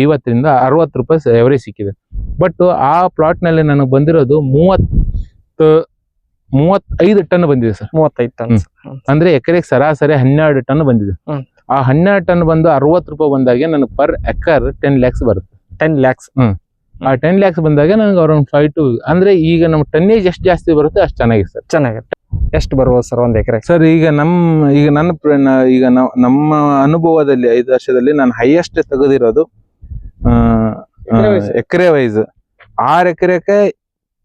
ಐವತ್ತರಿಂದ ಅರವತ್ತು ರೂಪಾಯಿ ಎವರೇಜ್ ಸಿಕ್ಕಿದೆ. ಬಟ್ ಆ ಪ್ಲಾಟ್ನಲ್ಲಿ ನನಗೆ ಬಂದಿರೋದು ಮೂವತ್ತು ಮೂವತ್ತೈದು ಟನ್ ಬಂದಿದೆ ಸರ್. ಮೂವತ್ತೈದು ಟನ್ ಅಂದ್ರೆ ಎಕರೆಗೆ ಸರಾಸರಿ ಹನ್ನೆರಡು ಟನ್ ಬಂದಿದೆ. ಆ ಹನ್ನೆರಡು ಟನ್ ಬಂದು ಅರವತ್ತು ರೂಪಾಯಿ ಬಂದಾಗ ನನಗೆ ಪರ್ ಎಕರ್ ಟೆನ್ ಲ್ಯಾಕ್ಸ್ ಬರುತ್ತೆ. ಟೆನ್ ಲ್ಯಾಕ್ಸ್ ಆ ಟೆನ್ ಲ್ಯಾಕ್ಸ್ ಬಂದಾಗ ನನಗೆ ಅವ್ರೊಂದು ಫೈವ್ ಟು ಅಂದ್ರೆ ಈಗ ನಮ್ಮ ಟನ್ನೇಜ್ ಎಷ್ಟು ಜಾಸ್ತಿ ಬರುತ್ತೆ ಅಷ್ಟು ಚೆನ್ನಾಗಿದೆ ಸರ್. ಚೆನ್ನಾಗಿರುತ್ತೆ ಎಷ್ಟು ಬರ್ಬೋದು ಸರ್ ಒಂದು ಎಕರೆ ಸರ್ ಈಗ ನಮ್ಮ ಈಗ ನನ್ನ ಈಗ ನಾವ್- ನಮ್ಮ ಅನುಭವದಲ್ಲಿ ಐದು ವರ್ಷದಲ್ಲಿ ನಾನು ಹೈಯೆಸ್ಟ್ ತೆಗೆದಿರೋದು ಎಕರೆ ವೈಸ್ ಆರ್ ಎಕರೆಗೆ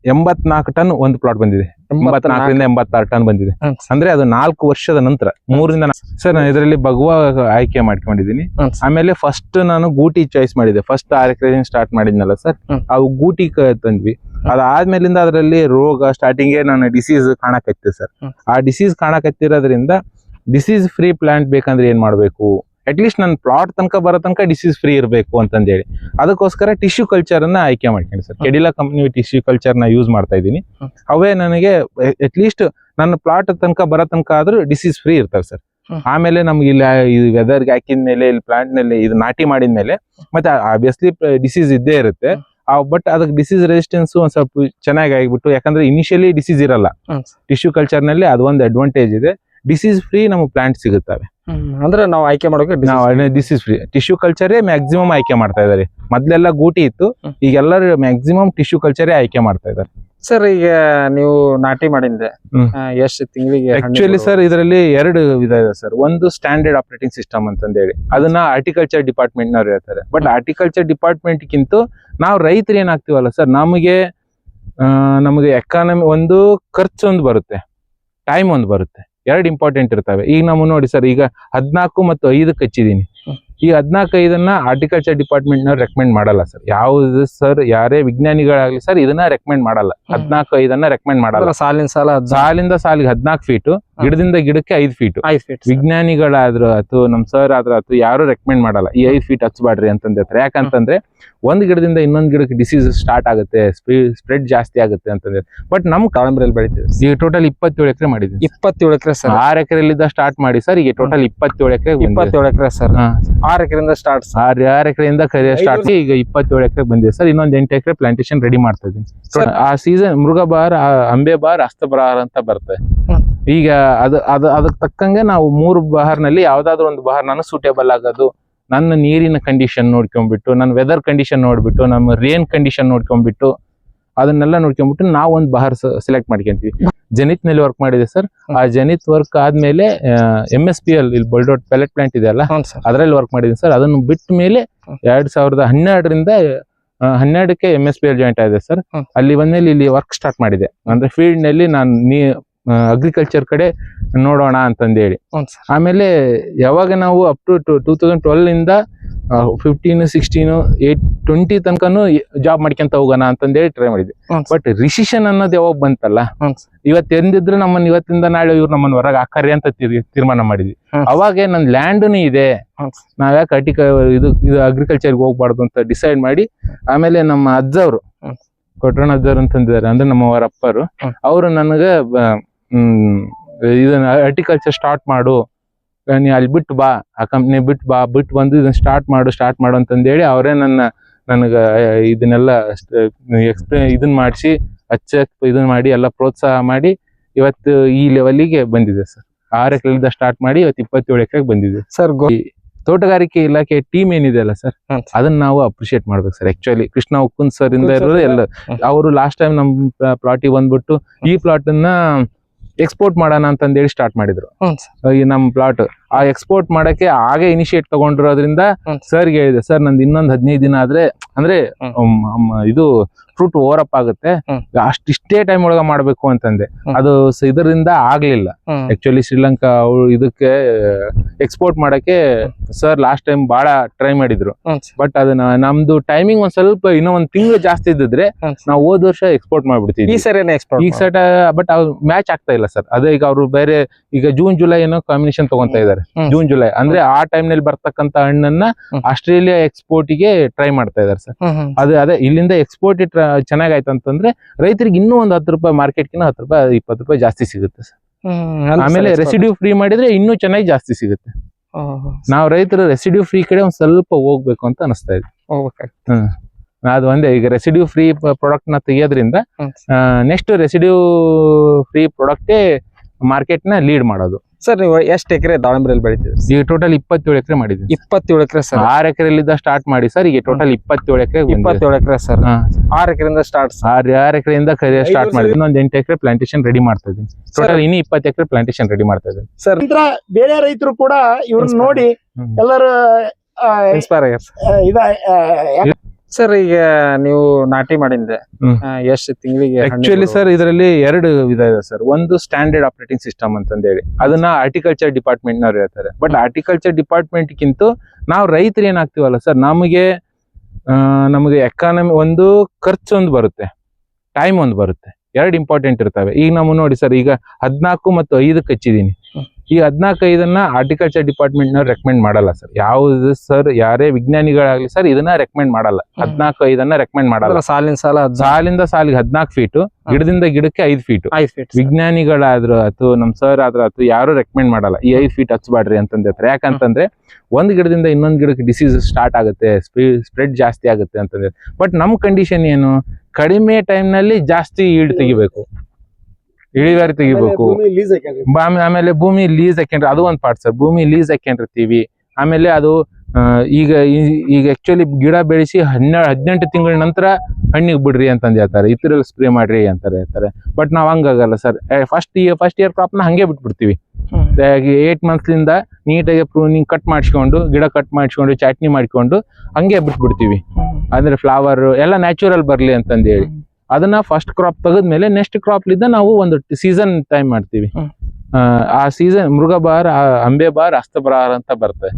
ಎಂಬತ್ನಾಲ್ಕು ಟನ್ ಒಂದು ಪ್ಲಾಟ್ ಬಂದಿದೆ. ಎಂಬತ್ನಾಲ್ಕರಿಂದ ಎಂಬತ್ತಾರು ಟನ್ ಬಂದಿದೆ. ಅಂದ್ರೆ ಅದು ನಾಲ್ಕು ವರ್ಷದ ನಂತರ ಮೂರಿಂದ ಸರ್ ನಾನು ಇದರಲ್ಲಿ ಭಗವಾ ಆಯ್ಕೆ ಮಾಡ್ಕೊಂಡಿದ್ದೀನಿ. ಆಮೇಲೆ ಫಸ್ಟ್ ನಾನು ಗೂಟಿ ಚಾಯ್ಸ್ ಮಾಡಿದೆ. ಫಸ್ಟ್ ಆರ್ ಎಕರೆ ಸ್ಟಾರ್ಟ್ ಮಾಡಿದ್ನಲ್ಲ ಸರ್. ಅವು ಗೂಟಿ ಕ- ತಂದ್ವಿ. ಅದಾದ್ಮೇಲಿಂದ ಅದರಲ್ಲಿ ರೋಗ ಸ್ಟಾರ್ಟಿಂಗ್ ನಾನು ಡಿಸೀಸ್ ಕಾಣಕತ್ತೆ ಸರ್. ಆ ಡಿಸೀಸ್ ಕಾಣಕತ್ತಿರೋದ್ರಿಂದ ಡಿಸೀಸ್ ಫ್ರೀ ಪ್ಲಾಂಟ್ ಬೇಕಂದ್ರೆ ಏನ್ ಮಾಡ್ಬೇಕು? ಅಟ್ಲೀಸ್ಟ್ ನನ್ನ ಪ್ಲಾಟ್ ತನಕ ಬರೋ ತನಕ ಡಿಸೀಸ್ ಫ್ರೀ ಇರಬೇಕು ಅಂತಂದೇಳಿ. ಅದಕ್ಕೋಸ್ಕರ ಟಿಶ್ಯೂ ಕಲ್ಚರ್ ಅನ್ನ ಆಯ್ಕೆ ಮಾಡ್ಕೊಂಡು ಸರ್. ಕೆಡಿಲಾ ಕಂಪ್ನಿ ಟಿಶ್ಯೂ ಕಲ್ಚರ್ನ ಯೂಸ್ ಮಾಡ್ತಾ ಇದ್ದೀನಿ. ಅವೇ ನನಗೆ ಅಟ್ಲೀಸ್ಟ್ ನನ್ನ ಪ್ಲಾಟ್ ತನಕ ಬರೋ ತನಕ ಆದ್ರೂ ಡಿಸೀಸ್ ಫ್ರೀ ಇರ್ತಾರೆ ಸರ್. ಆಮೇಲೆ ನಮ್ಗೆ ಇಲ್ಲಿ ಈ ವೆದರ್ಗೆ ಹಾಕಿದ ಮೇಲೆ ಇಲ್ಲಿ ಪ್ಲಾಂಟ್ನಲ್ಲಿ ಇದು ನಾಟಿ ಮಾಡಿದ ಮೇಲೆ ಮತ್ತೆ ಆಬ್ವಿಯಸ್ಲಿ ಡಿಸೀಸ್ ಇದ್ದೇ ಇರುತ್ತೆ. ಬಟ್ ಅದಕ್ಕೆ ಡಿಸೀಸ್ ರೆಸಿಸ್ಟೆನ್ಸ್ ಒಂದ್ ಸ್ವಲ್ಪ ಚೆನ್ನಾಗಿ ಆಗಿಬಿಟ್ಟು ಯಾಕಂದ್ರೆ ಇನಿಷಿಯಲಿ ಡಿಸೀಸ್ ಇರಲ್ಲ. ಟಿಶ್ಯೂ ಕಲ್ಚರ್ನಲ್ಲಿ ಅದೊಂದು ಅಡ್ವಾಂಟೇಜ್ ಇದೆ. ಡಿಸೀಸ್ ಫ್ರೀ ನಮಗೆ ಪ್ಲಾಂಟ್ ಸಿಗುತ್ತವೆ. ಅಂದ್ರೆ ನಾವು ಆಯ್ಕೆ ಮಾಡೋಕೆ ನಾವು ಡಿಸೀಸ್ ಫ್ರೀ ಟಿಶ್ಯೂ ಕಲ್ಚರೇ ಮ್ಯಾಕ್ಸಿಮಮ್ ಆಯ್ಕೆ ಮಾಡ್ತಾ ಇದ್ದಾರೆ ಮೊದ್ಲೆಲ್ಲ ಗೂಟಿ ಇತ್ತು ಈಗೆಲ್ಲರೂ ಈಗ ಎಲ್ಲರೂ ಮ್ಯಾಕ್ಸಿಮಮ್ ಟಿಶ್ಯೂ ಕಲ್ಚರೇ ಆಯ್ಕೆ ಮಾಡ್ತಾ ಇದ್ದಾರೆ ಸರ್ ಈಗ ನೀವು ನಾಟಿ ಮಾಡಿದ್ರೆ. ಎಷ್ಟು ತಿಂಗಳಿಗೆ ಆಕ್ಚುಲಿ ಸರ್ ಇದರಲ್ಲಿ ಎರಡು ವಿಧ ಇದೆ ಸರ್ ಒಂದು ಸ್ಟ್ಯಾಂಡರ್ಡ್ ಆಪರೇಟಿಂಗ್ ಸಿಸ್ಟಮ್ ಅಂತಂದೇಳಿ. ಅದನ್ನ ಆರ್ಟಿಕಲ್ಚರ್ ಡಿಪಾರ್ಟ್ಮೆಂಟ್ ನವರು ಹೇಳ್ತಾರೆ. ಬಟ್ ಆರ್ಟಿಕಲ್ಚರ್ ಡಿಪಾರ್ಟ್ಮೆಂಟ್ ಗಿಂತ ನಾವು ರೈತರು ಏನಾಗ್ತೀವಲ್ಲ ಸರ್ ನಮಗೆ ನಮಗೆ ಎಕಾನಮಿ ಒಂದು ಖರ್ಚು ಒಂದು ಬರುತ್ತೆ. ಟೈಮ್ ಒಂದು ಬರುತ್ತೆ. ಎರಡು ಇಂಪಾರ್ಟೆಂಟ್ ಇರ್ತವೆ. ಈಗ ನಾವು ನೋಡಿ ಸರ್ ಈಗ ಹದಿನಾಲ್ಕು ಮತ್ತು ಐದಕ್ಕೆ ಹಚ್ಚಿದ್ದೀನಿ. ಈ ಹದಿನಾಲ್ಕು ಐದನ್ನ ಆರ್ಟಿಕಲ್ಚರ್ ಡಿಪಾರ್ಟ್ಮೆಂಟ್ನ ರೆಕಮೆಂಡ್ ಮಾಡಲ್ಲ ಸರ್. ಯಾವ್ದು ಸರ್ ಯಾರೇ ವಿಜ್ಞಾನಿಗಳಾಗ್ಲಿ ಸರ್ ಇದನ್ನ ರೆಕಮೆಂಡ್ ಮಾಡಲ್ಲ. ಹದಿನಾಲ್ಕು ಐದನ್ನ ರೆಕಮೆಂಡ್ ಮಾಡಲ್ಲ. ಸಾಲಿನ ಸಾಲ ಸಾಲಿಂದ ಸಾಲಿಗೆ ಹದಿನಾಲ್ಕು ಫೀಟು ಗಿಡದಿಂದ ಗಿಡಕ್ಕೆ ಐದು ಫೀಟ್ ಐದು ಫೀಟ್ ವಿಜ್ಞಾನಿಗಳಾದ್ರು ಅಥವಾ ನಮ್ ಸರ್ ಆದ್ರೂ ಅಥವಾ ಯಾರು ರೆಕಮೆಂಡ್ ಮಾಡಲ್ಲ ಈ ಐದು ಫೀಟ್ ಹಚ್ಬಾಡ್ರಿ ಅಂತಂದ ಹೇಳ್ತಾರೆ. ಯಾಕಂತಂದ್ರೆ ಒಂದ್ ಗಿಡದಿಂದ ಇನ್ನೊಂದ್ ಗಿಡಕ್ಕೆ ಡಿಸೀಸ್ ಸ್ಟಾರ್ಟ್ ಆಗುತ್ತೆ ಸ್ಪ್ರೆಡ್ ಜಾಸ್ತಿ ಆಗುತ್ತೆ ಅಂತಂದ್ರೆ ಬಟ್ ನಮ್ ಕಾಳಂಬ್ರಲ್ಲಿ ಬೆಳಿತೀವಿ. ಈಗ ಟೋಟಲ್ ಇಪ್ಪತ್ತೇಳು ಎಕರೆ ಮಾಡಿದ್ವಿ ಇಪ್ಪತ್ತೇಳು ಎಕರೆ ಸರ್ ಆರ್ ಎಕರೆಲಿದ್ದ ಸ್ಟಾರ್ಟ್ ಮಾಡಿ ಸರ್ ಈಗ ಟೋಟಲ್ ಇಪ್ಪತ್ತೇಳು ಎಕರೆ ಇಪ್ಪತ್ತೇಳು ಎಕರೆ ಸರ್ ಆರ್ ಎಕರೆಯಿಂದ ಸ್ಟಾರ್ಟ್ ಆರ್ ಆರ್ ಎಕರೆಯಿಂದ ಸ್ಟಾರ್ಟ್ ಈಗ ಇಪ್ಪತ್ತೇಳು ಎಕರೆ ಬಂದಿದೆ ಸರ್ ಇನ್ನೊಂದ್ ಎಂಟು ಎಕರೆ ಪ್ಲಾಂಟೇಶನ್ ರೆಡಿ ಮಾಡ್ತಾ ಇದ್ದೀನಿ. Sir. ಆ ಸೀಸನ್ ಮೃಗ ಬಾರ್ ಅಂಬೆ ಬಾರ್ ಹಸ್ತಬರಾರ್ ಅಂತ ಬರುತ್ತೆ ಈಗ ಅದು ಅದು ಅದಕ್ಕೆ ತಕ್ಕಂಗೆ ನಾವು ಮೂರು ಬಹಾರ್ನಲ್ಲಿ ಯಾವ್ದಾದ್ರು ಒಂದು ಬಹಾರ್ ನಾನು ಸೂಟೇಬಲ್ ಆಗೋದು. ನನ್ನ ನೀರಿನ ಕಂಡೀಷನ್ ನೋಡ್ಕೊಂಡ್ಬಿಟ್ಟು ನನ್ನ ವೆದರ್ ಕಂಡೀಷನ್ ನೋಡ್ಬಿಟ್ಟು ನಮ್ಮ ರೇನ್ ಕಂಡೀಷನ್ ನೋಡ್ಕೊಂಡ್ಬಿಟ್ಟು ಅದನ್ನೆಲ್ಲ ನೋಡ್ಕೊಂಡ್ಬಿಟ್ಟು ನಾವು ಒಂದು ಬಹಾರ್ ಸೆಲೆಕ್ಟ್ ಮಾಡ್ಕೊಂತೀವಿ. ಜನಿತ್ನಲ್ಲಿ ವರ್ಕ್ ಮಾಡಿದೆ ಸರ್ ಆ ಜನಿತ್ ವರ್ಕ್ ಆದ್ಮೇಲೆ ಎಂ ಎಸ್ ಪಿ ಎಲ್ ಇಲ್ಲಿ ಬಲ್ಡೋಟ್ ಪೆಲೆಟ್ ಪ್ಲಾಂಟ್ ಇದೆ ಅಲ್ಲ? ಹ್ಞೂ ಅದರಲ್ಲಿ ವರ್ಕ್ ಮಾಡಿದ್ದೀನಿ ಸರ್ ಅದನ್ನು ಬಿಟ್ಟ ಮೇಲೆ. ಎರಡ್ ಸಾವಿರದ ಹನ್ನೆರಡರಿಂದ ಹನ್ನೆರಡಕ್ಕೆ M S P L joint ಆಗಿದೆ ಸರ್. ಅಲ್ಲಿ ಬಂದ್ಮೇಲೆ ಇಲ್ಲಿ ವರ್ಕ್ ಸ್ಟಾರ್ಟ್ ಮಾಡಿದೆ. ಅಂದ್ರೆ ಫೀಲ್ಡ್ನಲ್ಲಿ ನಾನು ನೀ ಅಗ್ರಿಕಲ್ಚರ್ ಕಡೆ ನೋಡೋಣ ಅಂತಂದೇಳಿ. ಆಮೇಲೆ ಯಾವಾಗ ನಾವು up to two thousand twelve ಇಂದ ಫಿಫ್ಟೀನ್ ಸಿಕ್ಸ್ಟೀನ್ ಏಟ್ ಟ್ವೆಂಟಿ ತನಕನು ಜಾಬ್ ಮಾಡ್ಕೊಂತ ಹೋಗೋಣ ಅಂತಂದೇಳಿ ಟ್ರೈ ಮಾಡಿದ್ವಿ. ಬಟ್ ರಿಸಿಷನ್ ಅನ್ನೋದು ಯಾವಾಗ ಬಂತಲ್ಲ ಇವತ್ತು ಎಂದಿದ್ರೆ ನಮ್ಮನ್ನ ಇವತ್ತಿಂದ ನಾಳೆ ಇವ್ರು ನಮ್ಮನ್ನ ಹೊರಗೆ ಹಾಕಾರಿ ಅಂತ ತೀರ್- ತೀರ್ಮಾನ ಮಾಡಿದ್ವಿ. ಅವಾಗ ನನ್ನ ಲ್ಯಾಂಡ್ನು ಇದೆ. ನಾವ್ಯಾಕೆ ಅಟಿಕ ಇದು ಇದು ಅಗ್ರಿಕಲ್ಚರ್ಗೆ ಹೋಗ್ಬಾರ್ದು ಅಂತ ಡಿಸೈಡ್ ಮಾಡಿ ಆಮೇಲೆ ನಮ್ಮ ಅಜ್ಜವ್ರು. ಕೊಟ್ರಣ ಅಜ್ಜವ್ರು ಅಂತಂದಿದ್ದಾರೆ ಅಂದ್ರೆ ನಮ್ಮ ಅವರ ಅಪ್ಪರು ಅವರು ನನಗೆ ಇದನ್ನ ಅರ್ಟಿಕಲ್ಚರ್ ಸ್ಟಾರ್ಟ್ ಮಾಡು. ನೀ ಅಲ್ಲಿ ಬಿಟ್ಟು ಬಾ ಆ ಕಂಪ್ನಿ ಬಿಟ್ಟು ಬಾ ಬಿಟ್ಟು ಬಂದು ಇದನ್ನ ಸ್ಟಾರ್ಟ್ ಮಾಡು ಸ್ಟಾರ್ಟ್ ಮಾಡು ಅಂತಂದೇಳಿ ಅವರೇ ನನ್ನ ನನಗೆ ಇದನ್ನೆಲ್ಲ ಎಕ್ಸ್ಪ್ಲೇನ್ ಇದನ್ನ ಮಾಡಿಸಿ ಅಚ್ಚ ಇದನ್ನ ಮಾಡಿ ಎಲ್ಲ ಪ್ರೋತ್ಸಾಹ ಮಾಡಿ ಇವತ್ತು ಈ ಲೆವೆಲಿಗೆ ಬಂದಿದೆ ಸರ್. ಆರು ಎಕರೆಯಿಂದ ಸ್ಟಾರ್ಟ್ ಮಾಡಿ ಇವತ್ತು ಇಪ್ಪತ್ತೇಳು ಎಕರೆಗೆ ಬಂದಿದೆ. ಸರ್ ತೋಟಗಾರಿಕೆ ಇಲಾಖೆ ಟೀಮ್ ಏನಿದೆ ಅಲ್ಲ ಸರ್ ಅದನ್ನ ನಾವು ಅಪ್ರಿಶಿಯೇಟ್ ಮಾಡ್ಬೇಕು ಸರ್. ಆಕ್ಚುಲಿ ಕೃಷ್ಣ ಉಕ್ಕುನ್ ಸರ್ ಇಂದ ಇರೋದು ಎಲ್ಲ ಅವರು ಲಾಸ್ಟ್ ಟೈಮ್ ನಮ್ ಪ್ಲಾಟಿಗೆ ಬಂದ್ಬಿಟ್ಟು ಈ ಪ್ಲಾಟ್ ಅನ್ನ ಎಕ್ಸ್ಪೋರ್ಟ್ ಮಾಡೋಣ ಅಂತಂದೇಳಿ ಸ್ಟಾರ್ಟ್ ಮಾಡಿದ್ರು. ಈ ನಮ್ ಪ್ಲಾಟ್ ಆ ಎಕ್ಸ್ಪೋರ್ಟ್ ಮಾಡಕ್ಕೆ ಹಾಗೆ ಇನಿಶಿಯೇಟ್ ತಗೊಂಡಿರೋದ್ರಿಂದ. ಸರ್ ಹೇಳಿದೆ ಸರ್ ನಂದು ಇನ್ನೊಂದ್ ಹದಿನೈದು ದಿನ ಆದ್ರೆ ಅಂದ್ರೆ ಇದು ಫ್ರೂಟ್ ಓವರ್ ಅಪ್ ಆಗುತ್ತೆ. ಅಷ್ಟ್ ಇಷ್ಟೇ ಟೈಮ್ ಒಳಗ ಮಾಡ್ಬೇಕು ಅಂತಂದೆ. ಅದು ಇದರಿಂದ ಆಗ್ಲಿಲ್ಲ. ಆಕ್ಚುಲಿ ಶ್ರೀಲಂಕಾ ಅವ್ರು ಇದಕ್ಕೆ ಎಕ್ಸ್ಪೋರ್ಟ್ ಮಾಡಕ್ಕೆ ಸರ್ ಲಾಸ್ಟ್ ಟೈಮ್ ಬಹಳ ಟ್ರೈ ಮಾಡಿದ್ರು. ಬಟ್ ಅದನ್ನ ನಮ್ದು ಟೈಮಿಂಗ್ ಒಂದ್ ಸ್ವಲ್ಪ ಇನ್ನೂ ಒಂದ್ ತಿಂಗಳು ಜಾಸ್ತಿ ಇದ್ದಿದ್ರೆ. ನಾವು ಹೋದ ವರ್ಷ ಎಕ್ಸ್ಪೋರ್ಟ್ ಮಾಡ್ಬಿಡ್ತೀವಿ ಈ ಸರಿ ಎಕ್ಸ್ಪೋರ್ಟ್ ಬಟ್ ಅವ್ರು ಮ್ಯಾಚ್ ಆಗ್ತಾ ಇಲ್ಲ ಸರ್. ಅದೇ ಈಗ ಅವ್ರು ಬೇರೆ ಈಗ ಜೂನ್ ಜುಲೈ ಏನೋ ಕಾಂಬಿನೇಷನ್ ತಗೊಂತ ಇದಾರೆ ಹ್ಮ್. ಜೂನ್ ಜುಲೈ ಅಂದ್ರೆ ಆ ಟೈಮ್ನಲ್ಲಿ ಬರ್ತಕ್ಕಂತ ಹಣ್ಣನ್ನ ಆಸ್ಟ್ರೇಲಿಯಾ ಎಕ್ಸ್ಪೋರ್ಟ್ಗೆ ಟ್ರೈ ಮಾಡ್ತಾ ಇದಾರೆ ಸರ್. ಅದು ಅದೇ ಇಲ್ಲಿಂದ ಎಕ್ಸ್ಪೋರ್ಟ್ ಚೆನ್ನಾಗಾಯ್ತು ಅಂತಂದ್ರೆ ರೈತರಿಗೆ ಇನ್ನೂ ಒಂದ್ ಹತ್ತು ರೂಪಾಯಿ ಮಾರ್ಕೆಟ್ ಮಾರ್ಕೆಟ್ಗಿನ ಹತ್ತು ರೂಪಾಯಿ ಇಪ್ಪತ್ತು ರೂಪಾಯಿ ಜಾಸ್ತಿ ಸಿಗುತ್ತೆ ಸರ್. ಆಮೇಲೆ ರೆಸಿಡ್ಯೂ ಫ್ರೀ ಮಾಡಿದ್ರೆ ಇನ್ನೂ ಚೆನ್ನಾಗಿ ಜಾಸ್ತಿ ಸಿಗುತ್ತೆ. ನಾವು ರೈತರು ರೆಸಿಡ್ಯೂ ಫ್ರೀ ಕಡೆ ಒಂದ್ ಸ್ವಲ್ಪ ಹೋಗ್ಬೇಕು ಅಂತ ಅನಿಸ್ತಾ ಇದೆ. ಅದು ಒಂದೇ ಈಗ ರೆಸಿಡ್ಯೂ ಫ್ರೀ ಪ್ರಾಡಕ್ಟ್ನ ತೆಗಿಯೋದ್ರಿಂದ. ನೆಕ್ಸ್ಟ್ ರೆಸಿಡ್ಯೂ ಫ್ರೀ ಪ್ರಾಡಕ್ಟೇ ಮಾರ್ಕೆಟ್ನ ಲೀಡ್ ಮಾಡೋದು. ಸರ್ ನೀವು ಎಷ್ಟು ಎಕರೆ ದಾಳಂಬರಲ್ಲಿ ಬೆಳಿತೀರಿ? ಈಗ ಟೋಟಲ್ ಇಪ್ಪತ್ತೇಳು ಎಕರೆ ಮಾಡಿದ್ವಿ ಇಪ್ಪತ್ತೇಳು ಎಕರೆ ಸರ್ ಆರ್ ಎಕರೆಲಿದ್ದ ಸ್ಟಾರ್ಟ್ ಮಾಡಿ ಸರ್ ಈಗ ಟೋಟಲ್ ಇಪ್ಪತ್ತೇಳು ಎಕರೆ ಇಪ್ಪತ್ತೇಳು ಎಕರೆ ಸರ್ ಆರು ಎಕರೆಯಿಂದ ಸ್ಟಾರ್ಟ್ ಆರ್ ಆರು ಎಕರೆಯಿಂದ ಸ್ಟಾರ್ಟ್ ಮಾಡಿದ್ವಿ ಇನ್ನೊಂದು ಎಂಟು ಎಕರೆ ಪ್ಲಾಂಟೇಶನ್ ರೆಡಿ ಮಾಡ್ತಾ ಇದ್ದೀನಿ. ಟೋಟಲ್ ಇನ್ನೂ ಇಪ್ಪತ್ತು ಎಕರೆ ಪ್ಲಾಂಟೇಶನ್ ರೆಡಿ ಮಾಡ್ತಾ ಇದ್ದೀನಿ. ಸರ್ ನಂತರ ಬೇರೆ ರೈತರು ಕೂಡ ಇವ್ರನ್ನ ನೋಡಿ ಎಲ್ಲರೂ ಇನ್ಸ್ಪೈರ್ ಆಗ್ಯಾರ ಸರ್ ಈಗ ನೀವು ನಾಟಿ ಮಾಡಿಂದೆ ಹ್ಮ್. ಎಷ್ಟು ತಿಂಗಳಿಗೆ ಆಕ್ಚುಲಿ ಸರ್ ಇದರಲ್ಲಿ ಎರಡು ವಿಧ ಇದೆ ಸರ್ ಒಂದು ಸ್ಟ್ಯಾಂಡರ್ಡ್ ಆಪರೇಟಿಂಗ್ ಸಿಸ್ಟಮ್ ಅಂತಂದೇಳಿ. ಅದನ್ನ ಆರ್ಟಿಕಲ್ಚರ್ ಡಿಪಾರ್ಟ್ಮೆಂಟ್ ನವರು ಹೇಳ್ತಾರೆ. ಬಟ್ ಆರ್ಟಿಕಲ್ಚರ್ ಡಿಪಾರ್ಟ್ಮೆಂಟ್ ಗಿಂತ ನಾವು ರೈತರು ಏನಾಗ್ತೀವಲ್ಲ ಸರ್ ನಮಗೆ ಆ, ನಮಗೆ ಎಕಾನಮಿ ಒಂದು ಖರ್ಚು ಒಂದು ಬರುತ್ತೆ. ಟೈಮ್ ಒಂದು ಬರುತ್ತೆ. ಎರಡು ಇಂಪಾರ್ಟೆಂಟ್ ಇರ್ತವೆ. ಈಗ ನಾವು ನೋಡಿ ಸರ್ ಈಗ ಹದಿನಾಲ್ಕು ಮತ್ತು ಐದಕ್ಕೆ ಹಚ್ಚಿದೀನಿ ಹ್ಮ್. ಈ ಹದ್ನಾಲ್ಕು ಆರ್ಟಿಕಲ್ಚರ್ ಡಿಪಾರ್ಟ್ಮೆಂಟ್ನ ರೆಕಮೆಂಡ್ ಮಾಡಲ್ಲ ಸರ್ ಯಾವ್ದು ಸರ್ ಯಾರೇ ವಿಜ್ಞಾನಿಗಳಾಗ್ಲಿ ಸರ್ ಇದನ್ನ ರೆಕಮೆಂಡ್ ಮಾಡಲ್ಲ. ಹದಿನಾಲ್ಕು ಐದನ್ನ ರೆಕಮೆಂಡ್ ಮಾಡಲ್ಲ. ಸಾಲಿನ ಸಾಲ ಸಾಲಿಂದ ಸಾಲಿಗೆ ಹದಿನಾಲ್ಕು ಫೀಟ್ ಗಿಡದಿಂದ ಗಿಡಕ್ಕೆ ಐದು ಫೀಟ್ ಐದು ಫೀಟ್ ವಿಜ್ಞಾನಿಗಳಾದ್ರೂ ಆತು ನಮ್ ಸರ್ ಆದ್ರೂ ಆತು ಯಾರು ರೆಕಮೆಂಡ್ ಮಾಡಲ್ಲ. ಈ ಐದು ಫೀಟ್ ಹಚ್ಬಾಡ್ರಿ ಅಂತಂದ್ರೆ ಹೇಳ್ತಾರೆ ಯಾಕಂತಂದ್ರೆ ಒಂದ್ ಗಿಡದಿಂದ ಇನ್ನೊಂದ್ ಗಿಡಕ್ಕೆ ಡಿಸೀಸ್ ಸ್ಟಾರ್ಟ್ ಆಗುತ್ತೆ ಸ್ಪ್ರೆಡ್ ಜಾಸ್ತಿ ಆಗುತ್ತೆ ಅಂತಂದ್ರೆ. ಬಟ್ ನಮ್ ಕಂಡೀಷನ್ ಏನು? ಕಡಿಮೆ ಟೈಮ್ನಲ್ಲಿ ಜಾಸ್ತಿ ಈಡ್ ತೆಗಿಬೇಕು. ಇಳುವರಿ ತೆಗಿಬೇಕು. ಆಮೇಲೆ ಭೂಮಿ ಲೀಸ್ ಹಾಕೊಂಡ್ರೆ ಅದು ಒಂದ್ ಪಾರ್ಟ್ ಸರ್ ಭೂಮಿ ಲೀಸ್ ಹಾಕೊಂಡಿರ್ತೀವಿ ಆಮೇಲೆ ಅದು ಆ, ಈಗ ಈಗ ಆಕ್ಚುಲಿ ಗಿಡ ಬೆಳೆಸಿ ಹನ್ನೆರಡು ಹದಿನೆಂಟು ತಿಂಗಳ ನಂತರ ಹಣ್ಣಿಗೆ ಬಿಡ್ರಿ ಅಂತಂದು ಹೇಳ್ತಾರೆ. ಇತರಲ್ಲಿ ಸ್ಪ್ರೇ ಮಾಡ್ರಿ ಅಂತಾರೆ ಹೇಳ್ತಾರೆ. ಬಟ್ ನಾವ್ ಹಂಗಾಗಲ್ಲ sir first year first year ಕ್ರಾಪ್ನ ಹಂಗೆ ಬಿಟ್ಬಿಡ್ತೀವಿ. ಏಟ್ ಮಂತ್ಸ್ಲಿಂದ ನೀಟಾಗಿ ಪ್ರೂನಿಂಗ್ ಕಟ್ ಮಾಡಿಸ್ಕೊಂಡು ಗಿಡ ಕಟ್ ಮಾಡಿಸ್ಕೊಂಡು ಚಟ್ನಿ ಮಾಡ್ಕೊಂಡು ಹಂಗೆ ಬಿಟ್ಬಿಡ್ತೀವಿ. ಅಂದ್ರೆ ಫ್ಲವರ್ ಎಲ್ಲ ನ್ಯಾಚುರಲ್ ಬರ್ಲಿ ಅಂತಂದು ಹೇಳಿ. ಅದನ್ನ ಫಸ್ಟ್ ಕ್ರಾಪ್ ತೆಗೆದ್ಮೇಲೆ ನೆಕ್ಸ್ಟ್ ಕ್ರಾಪ್ ಲಿಂದ ನಾವು ಒಂದು ಸೀಸನ್ ಟೈಮ್ ಮಾಡ್ತೀವಿ. ಆ, ಸೀಸನ್ ಮೃಗ ಬಾರ್ ಅಂಬೆ ಬಾರ್ ಹಸ್ತಬರಾರ್ ಅಂತ ಬರ್ತದೆ.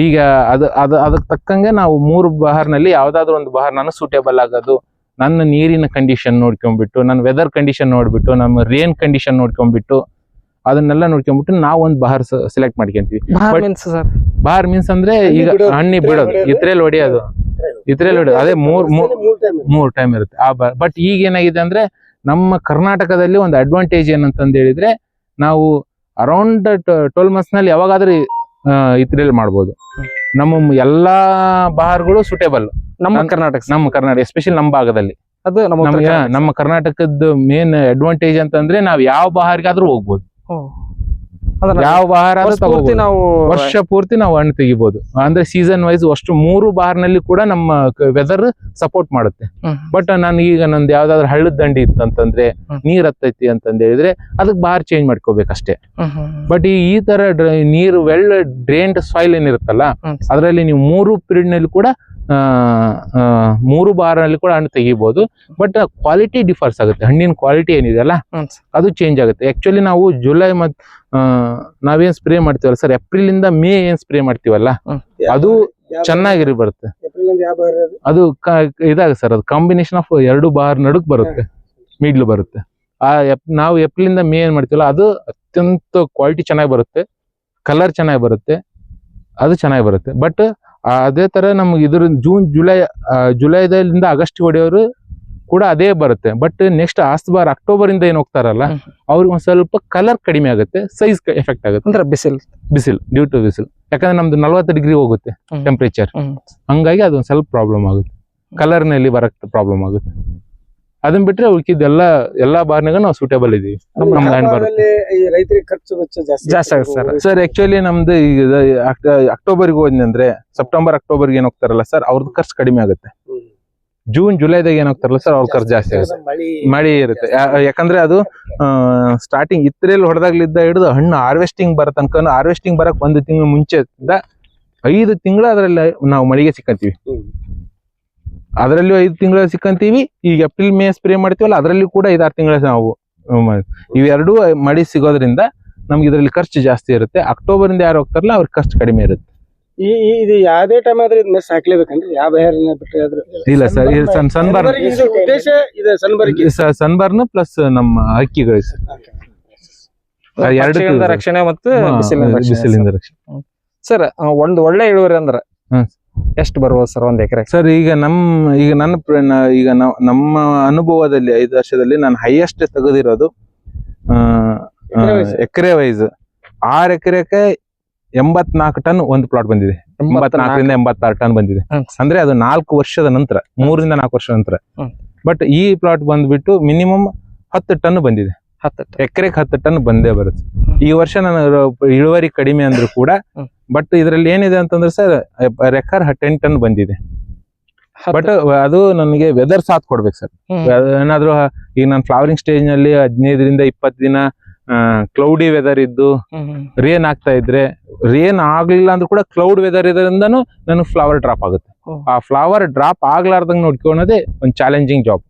ಈಗ ಅದು ಅದು ಅದಕ್ಕೆ ತಕ್ಕಂಗೆ ನಾವು ಮೂರು ಬಹಾರ್ನಲ್ಲಿ ಯಾವ್ದಾದ್ರು ಒಂದು ಬಹಾರ್ ನಾನು ಸೂಟೇಬಲ್ ಆಗೋದು. ನನ್ನ ನೀರಿನ ಕಂಡೀಷನ್ ನೋಡ್ಕೊಂಡ್ಬಿಟ್ಟು ನನ್ನ ವೆದರ್ ಕಂಡೀಷನ್ ನೋಡ್ಬಿಟ್ಟು ನಮ್ಮ ರೇನ್ ಕಂಡೀಷನ್ ನೋಡ್ಕೊಂಡ್ಬಿಟ್ಟು ಅದನ್ನೆಲ್ಲ ನೋಡ್ಕೊಂಡ್ಬಿಟ್ಟು ನಾವು ಒಂದು ಬಹಾರ್ ಸೆಲೆಕ್ಟ್ ಮಾಡ್ಕೊಂತೀವಿ. ಬಹಾರ್ ಮೀನ್ಸ್ ಅಂದ್ರೆ ಈಗ ಬಿಡೋದು, ಹಣ್ಣಿ ಇತ್ರೆಲ್ ಬಿಡೋದು. ಇತ್ರೆಲ್ ಹೊಡೆಯೋದು. ಇತ್ರೆಲ್ ಹೊಡೆಯೋದು ಅದೇ ಮೂರ್ ಮೂರ್ ಟೈಮ್ ಇರುತ್ತೆ. ಆ ಬಟ್ ಈಗ ಏನಾಗಿದೆ ಅಂದ್ರೆ ನಮ್ಮ ಕರ್ನಾಟಕದಲ್ಲಿ ಒಂದು ಅಡ್ವಾಂಟೇಜ್ ಏನಂತ ಹೇಳಿದ್ರೆ ನಾವು ಅರೌಂಡ್ ಟ್ವೆಲ್ ಮಂತ್ಸ್ನಲ್ಲಿ ಯಾವಾಗಾದ್ರೂ ಇದ್ರಲ್ಲಿ ಮಾಡ್ಬೋದು. ನಮ್ಮ ಎಲ್ಲಾ ಬಹಾರ್ಗಳು ಸೂಟೇಬಲ್ ನಮ್ಮ ಕರ್ನಾಟಕ ನಮ್ಮ ಕರ್ನಾಟಕ ಎಸ್ಪೆಷಲಿ ನಮ್ಮ ಭಾಗದಲ್ಲಿ. ಅದು ನಮ್ಮ ಕರ್ನಾಟಕದ ಮೇನ್ ಅಡ್ವಾಂಟೇಜ್ ಅಂತಂದ್ರೆ ನಾವ್ ಯಾವ ಬಹಾರ್ಗಾದ್ರೂ ಹೋಗ್ಬೋದು. ಯಾವ ಬಹಾರ ಪೂರ್ತಿ ನಾವು ವರ್ಷ ಪೂರ್ತಿ ನಾವು ಹಣ್ಣು ತೆಗಿಬಹುದು ಅಂದ್ರೆ ಸೀಸನ್ ವೈಸ್ ಅಷ್ಟು ಮೂರು ಬಾರ್ನಲ್ಲಿ ಕೂಡ ನಮ್ಮ ವೆದರ್ ಸಪೋರ್ಟ್ ಮಾಡುತ್ತೆ. ಬಟ್ ನಾನು ಈಗ ನಂದು ಯಾವ್ದಾದ್ರು ಹಳ್ಳದ ದಂಡಿ ಇತ್ತಂತಂದ್ರೆ. ನೀರ್ ಹತ್ತೈತಿ ಅಂತಂದ ಹೇಳಿದ್ರೆ ಅದಕ್ಕೆ ಬಾರ್ ಚೇಂಜ್ ಮಾಡ್ಕೋಬೇಕಷ್ಟೇ ಬಟ್ ಈ ತರ ನೀರು ವೆಲ್ ಡ್ರೈನ್ಡ್ ಸಾಯಿಲ್ ಏನಿರುತ್ತಲ್ಲ. ಅದರಲ್ಲಿ ನೀವು ಮೂರು ಪೀರಿಯಡ್ನಲ್ಲಿ ಕೂಡ ಮೂರು ಬಾರಲ್ಲಿ ಕೂಡ ಹಣ್ಣು ತೆಗಿಬಹುದು ಬಟ್ ಕ್ವಾಲಿಟಿ ಡಿಫರ್ಸ್ ಆಗುತ್ತೆ. ಹಣ್ಣಿನ ಕ್ವಾಲಿಟಿ ಏನಿದೆಯಲ್ಲ ಅದು ಚೇಂಜ್ ಆಗುತ್ತೆ. ಆಕ್ಚುಲಿ ನಾವು ಜುಲೈ ಮತ್ ಆ, ನಾವೇನ್ ಸ್ಪ್ರೇ ಮಾಡ್ತೀವಲ್ಲ ಸರ್ ಏಪ್ರಿಲ್ ಇಂದ ಮೇ ಏನ್ ಸ್ಪ್ರೇ ಮಾಡ್ತೀವಲ್ಲ? ಅದು ಚೆನ್ನಾಗಿರಿ ಬರುತ್ತೆ. ಏಪ್ರಿಲ್ ಇಂದ ಯಾವ ಬಹಾರ್ ಅದು? ಇದಾಗ ಸರ್ ಅದು ಕಾಂಬಿನೇಷನ್ ಆಫ್ ಎರಡು ಬಾರ್ ನಡುಕ್ ಬರುತ್ತೆ. ಮಿಡ್ಲ್ ಬರುತ್ತೆ. ಆ ಎಪ್- ನಾವು ಏಪ್ರಿಲ್ ಇಂದ ಮೇ ಏನ್ ಮಾಡ್ತೀವಲ್ಲ ಅದು ಅತ್ಯಂತ ಕ್ವಾಲಿಟಿ ಚೆನ್ನಾಗಿ ಬರುತ್ತೆ. ಕಲರ್ ಚೆನ್ನಾಗಿ ಬರುತ್ತೆ. ಅದು ಚೆನ್ನಾಗಿ ಬರುತ್ತೆ. ಬಟ್ ಅದೇ ತರ ನಮ್ಗೆ ಇದ್ರ ಜೂನ್ ಜುಲೈ ಜುಲೈ ದಿಂದ ಆಗಸ್ಟ್ ಹೊಡೆಯೋರು ಕೂಡ ಅದೇ ಬರುತ್ತೆ. ಬಟ್ ನೆಕ್ಸ್ಟ್ ಆಸ್ತ್ ಬಾರ್ ಅಕ್ಟೋಬರ್ ಇಂದ ಏನ್ ಹೋಗ್ತಾರಲ್ಲ. ಅವ್ರಿಗೆ ಒಂದ್ ಸ್ವಲ್ಪ ಕಲರ್ ಕಡಿಮೆ ಆಗುತ್ತೆ ಸೈಜ್ ಎಫೆಕ್ಟ್ ಆಗುತ್ತೆ. ಅಂದ್ರೆ ಬಿಸಿಲ್. ಬಿಸಿಲು ಡ್ಯೂ ಟು ಬಿಸಿಲ್. ಯಾಕಂದ್ರೆ ನಮ್ದು ನಲ್ವತ್ತು ಡಿಗ್ರಿ ಹೋಗುತ್ತೆ. ಟೆಂಪರೇಚರ್. ಹಂಗಾಗಿ ಅದೊಂದ್ ಸ್ವಲ್ಪ ಪ್ರಾಬ್ಲಮ್ ಆಗುತ್ತೆ. ಕಲರ್ನಲ್ಲಿ ಬರಕ್ ಪ್ರಾಬ್ಲಮ್ ಆಗುತ್ತೆ. ಅದನ್ನ ಬಿಟ್ರೆ ಉಳ್ಕಿದ್ದೆಲ್ಲ ಎಲ್ಲಾ ಬಾರ್ನಾಗ ನಾವು ಸೂಟೇಬಲ್ ಇದೀವಿ. ರೈತರಿಗೆ ಖರ್ಚು ವೆಚ್ಚ ಜಾಸ್ತಿ ಆಗುತ್ತೆ ಸರ್. ಸರ್ ಆಕ್ಚುಲಿ ನಮ್ದು ಈಗ ಅಕ್ಟೋಬರ್ಗೆ ಹೋದ್ನಿ ಅಂದ್ರೆ ಸೆಪ್ಟೆಂಬರ್ ಅಕ್ಟೋಬರ್ಗೆ ಏನ್ ಹೋಗ್ತಾರಲ್ಲ ಸರ್ ಅವ್ರದ್ದು ಖರ್ಚು ಕಡಿಮೆ ಆಗುತ್ತೆ. ಜೂನ್ ಜುಲೈದಾಗ ಏನ್ ಹೋಗ್ತಾರಲ್ಲ ಸರ್ ಅವ್ರ ಖರ್ಚು ಜಾಸ್ತಿ ಆಗುತ್ತೆ. ಮಳಿ ಇರುತ್ತೆ. ಯಾಕಂದ್ರೆ ಅದು ಸ್ಟಾರ್ಟಿಂಗ್ ಇತ್ರೆಯಲ್ಲಿ ಹೊಡೆದಾಗ್ಲಿದ್ದ ಹಿಡಿದು ಹಣ್ಣು ಹಾರ್ವೆಸ್ಟಿಂಗ್ ಬರೋ ತನಕ ಹಾರ್ವೆಸ್ಟಿಂಗ್ ಬರಕ್ ಒಂದು ತಿಂಗಳು ಮುಂಚೆ ಐದು ತಿಂಗಳು ಅದರಲ್ಲಿ ನಾವು ಮಳಿಗೆ ಸಿಕ್ಕಂತೀವಿ. ಅದರಲ್ಲೂ ಐದು ತಿಂಗಳು ಸಿಕ್ಕಂತೀವಿ. ಈಗ ಏಪ್ರಿಲ್ ಮೇ ಸ್ಪ್ರೇ ಮಾಡ್ತೀವಲ್ಲ ಅದರಲ್ಲಿ ಕೂಡ ಐದಾರು ತಿಂಗಳ ನಾವು ಇವೆರಡೂ ಮಡಿ ಸಿಗೋದ್ರಿಂದ ನಮ್ಗೆ ಇದರಲ್ಲಿ ಖರ್ಚು ಜಾಸ್ತಿ ಇರುತ್ತೆ. ಅಕ್ಟೋಬರ್ ಇಂದ ಯಾರು ಹೋಗ್ತಾರಲ್ಲ ಅವ್ರಿಗೆ ಖರ್ಚು ಕಡಿಮೆ ಇರುತ್ತೆ. ಈ ಇದು ಯಾವ್ದೇ ಟೈಮ್ ಆದ್ರೆ ಇದು ಮೆಸ್ ಹಾಕ್ಲೇಬೇಕಂದ್ರೆ ಯಾವ ಬಿಟ್ರೆ ಆದ್ರೆ ಇಲ್ಲ ಸರ್ ಇದು ಸನ್ ಸನ್ಬರ್ನ್ ಸನ್ಬರ್ಗ್ ಇದು ಉದ್ದೇಶ ಇದು ಸನ್ಬರ್ಗ್ ಸನ್ಬರ್ನ್ ಪ್ಲಸ್ ನಮ್ಮ ಹಕ್ಕಿಗಳು ಸರ್. ಎರಡು ರಕ್ಷಣೆ ಮತ್ತು ಹಾ, ಬಿಸಿಲಿನ ರಕ್ಷಣೆ. ಬಿಸಿಲಿಂದ ರಕ್ಷಣೆ. ಸರ್ ಒಂದ್ ಒಳ್ಳೆ ಇಳುವರಿ ಅಂದ್ರ ಹ್ಮ್. ಎಷ್ಟು ಬರ್ಬೋದು ಸರ್ ಒಂದ್ ಎಕರೆ? ಸರ್ ಈಗ ನಮ್ ಈಗ ನನ್ನ ಈಗ ನಮ್ಮ ಅನುಭವದಲ್ಲಿ ಐದು ವರ್ಷದಲ್ಲಿ ನಾನು ಹೈಯೆಸ್ಟ್ ತೆಗೆದಿರೋದು ಎಕರೆ ಎಕರೆ ವೈಸ್ ಆರ್ ಎಕರೆಕ್ಕೆ ಎಂಬತ್ನಾಲ್ಕು ಟನ್ ಒಂದು ಪ್ಲಾಟ್ ಬಂದಿದೆ. ಎಂಬತ್ನಾಲ್ಕರಿಂದ ಎಂಬತ್ತಾರು ಟನ್ ಬಂದಿದೆ. ಅಂದ್ರೆ ಅದು ನಾಲ್ಕು ವರ್ಷದ ನಂತರ ಮೂರರಿಂದ ನಾಲ್ಕು ವರ್ಷದ ನಂತರ. ಬಟ್ ಈ ಪ್ಲಾಟ್ ಬಂದ್ಬಿಟ್ಟು ಮಿನಿಮಮ್ ಹತ್ತು ಟನ್ ಬಂದಿದೆ. ಹತ್ತು ಎಕರೆಗೆ ಹತ್ತು ಟನ್ ಬಂದೇ ಬರುತ್ತೆ. ಈ ವರ್ಷ ನನ್ನ ಇಳುವರಿ ಕಡಿಮೆ ಅಂದ್ರೂ ಕೂಡ. ಬಟ್ ಇದ್ರಲ್ಲಿ ಏನಿದೆ ಅಂತಂದ್ರೆ ಸರ್ ರೆಕಾರ್ ಟೆನ್ ಟನ್ ಬಂದಿದೆ. ಬಟ್ ಅದು ನನಗೆ ವೆದರ್ ಸಾಥ್ ಕೊಡ್ಬೇಕು ಸರ್. ಏನಾದ್ರು ಈಗ ನಾನು ಫ್ಲವರಿಂಗ್ ಸ್ಟೇಜ್ನಲ್ಲಿ ಹದಿನೈದರಿಂದ ಇಪ್ಪತ್ತು ದಿನ ಕ್ಲೌಡಿ ವೆದರ್ ಇದ್ದು. ರೇನ್ ಆಗ್ತಾ ಇದ್ರೆ ರೇನ್ ಆಗ್ಲಿಲ್ಲ ಅಂದ್ರೂ ಕೂಡ ಕ್ಲೌಡ್ ವೆದರ್ ಇದರಿಂದ ನನಗೆ ಫ್ಲವರ್ ಡ್ರಾಪ್ ಆಗುತ್ತೆ. ಆ ಫ್ಲವರ್ ಡ್ರಾಪ್ ಆಗ್ಲಾರ್ದಂಗ್ ನೋಡ್ಕೊಳ್ಳೋದೇ ಒಂದು ಚಾಲೆಂಜಿಂಗ್ ಜಾಬ್.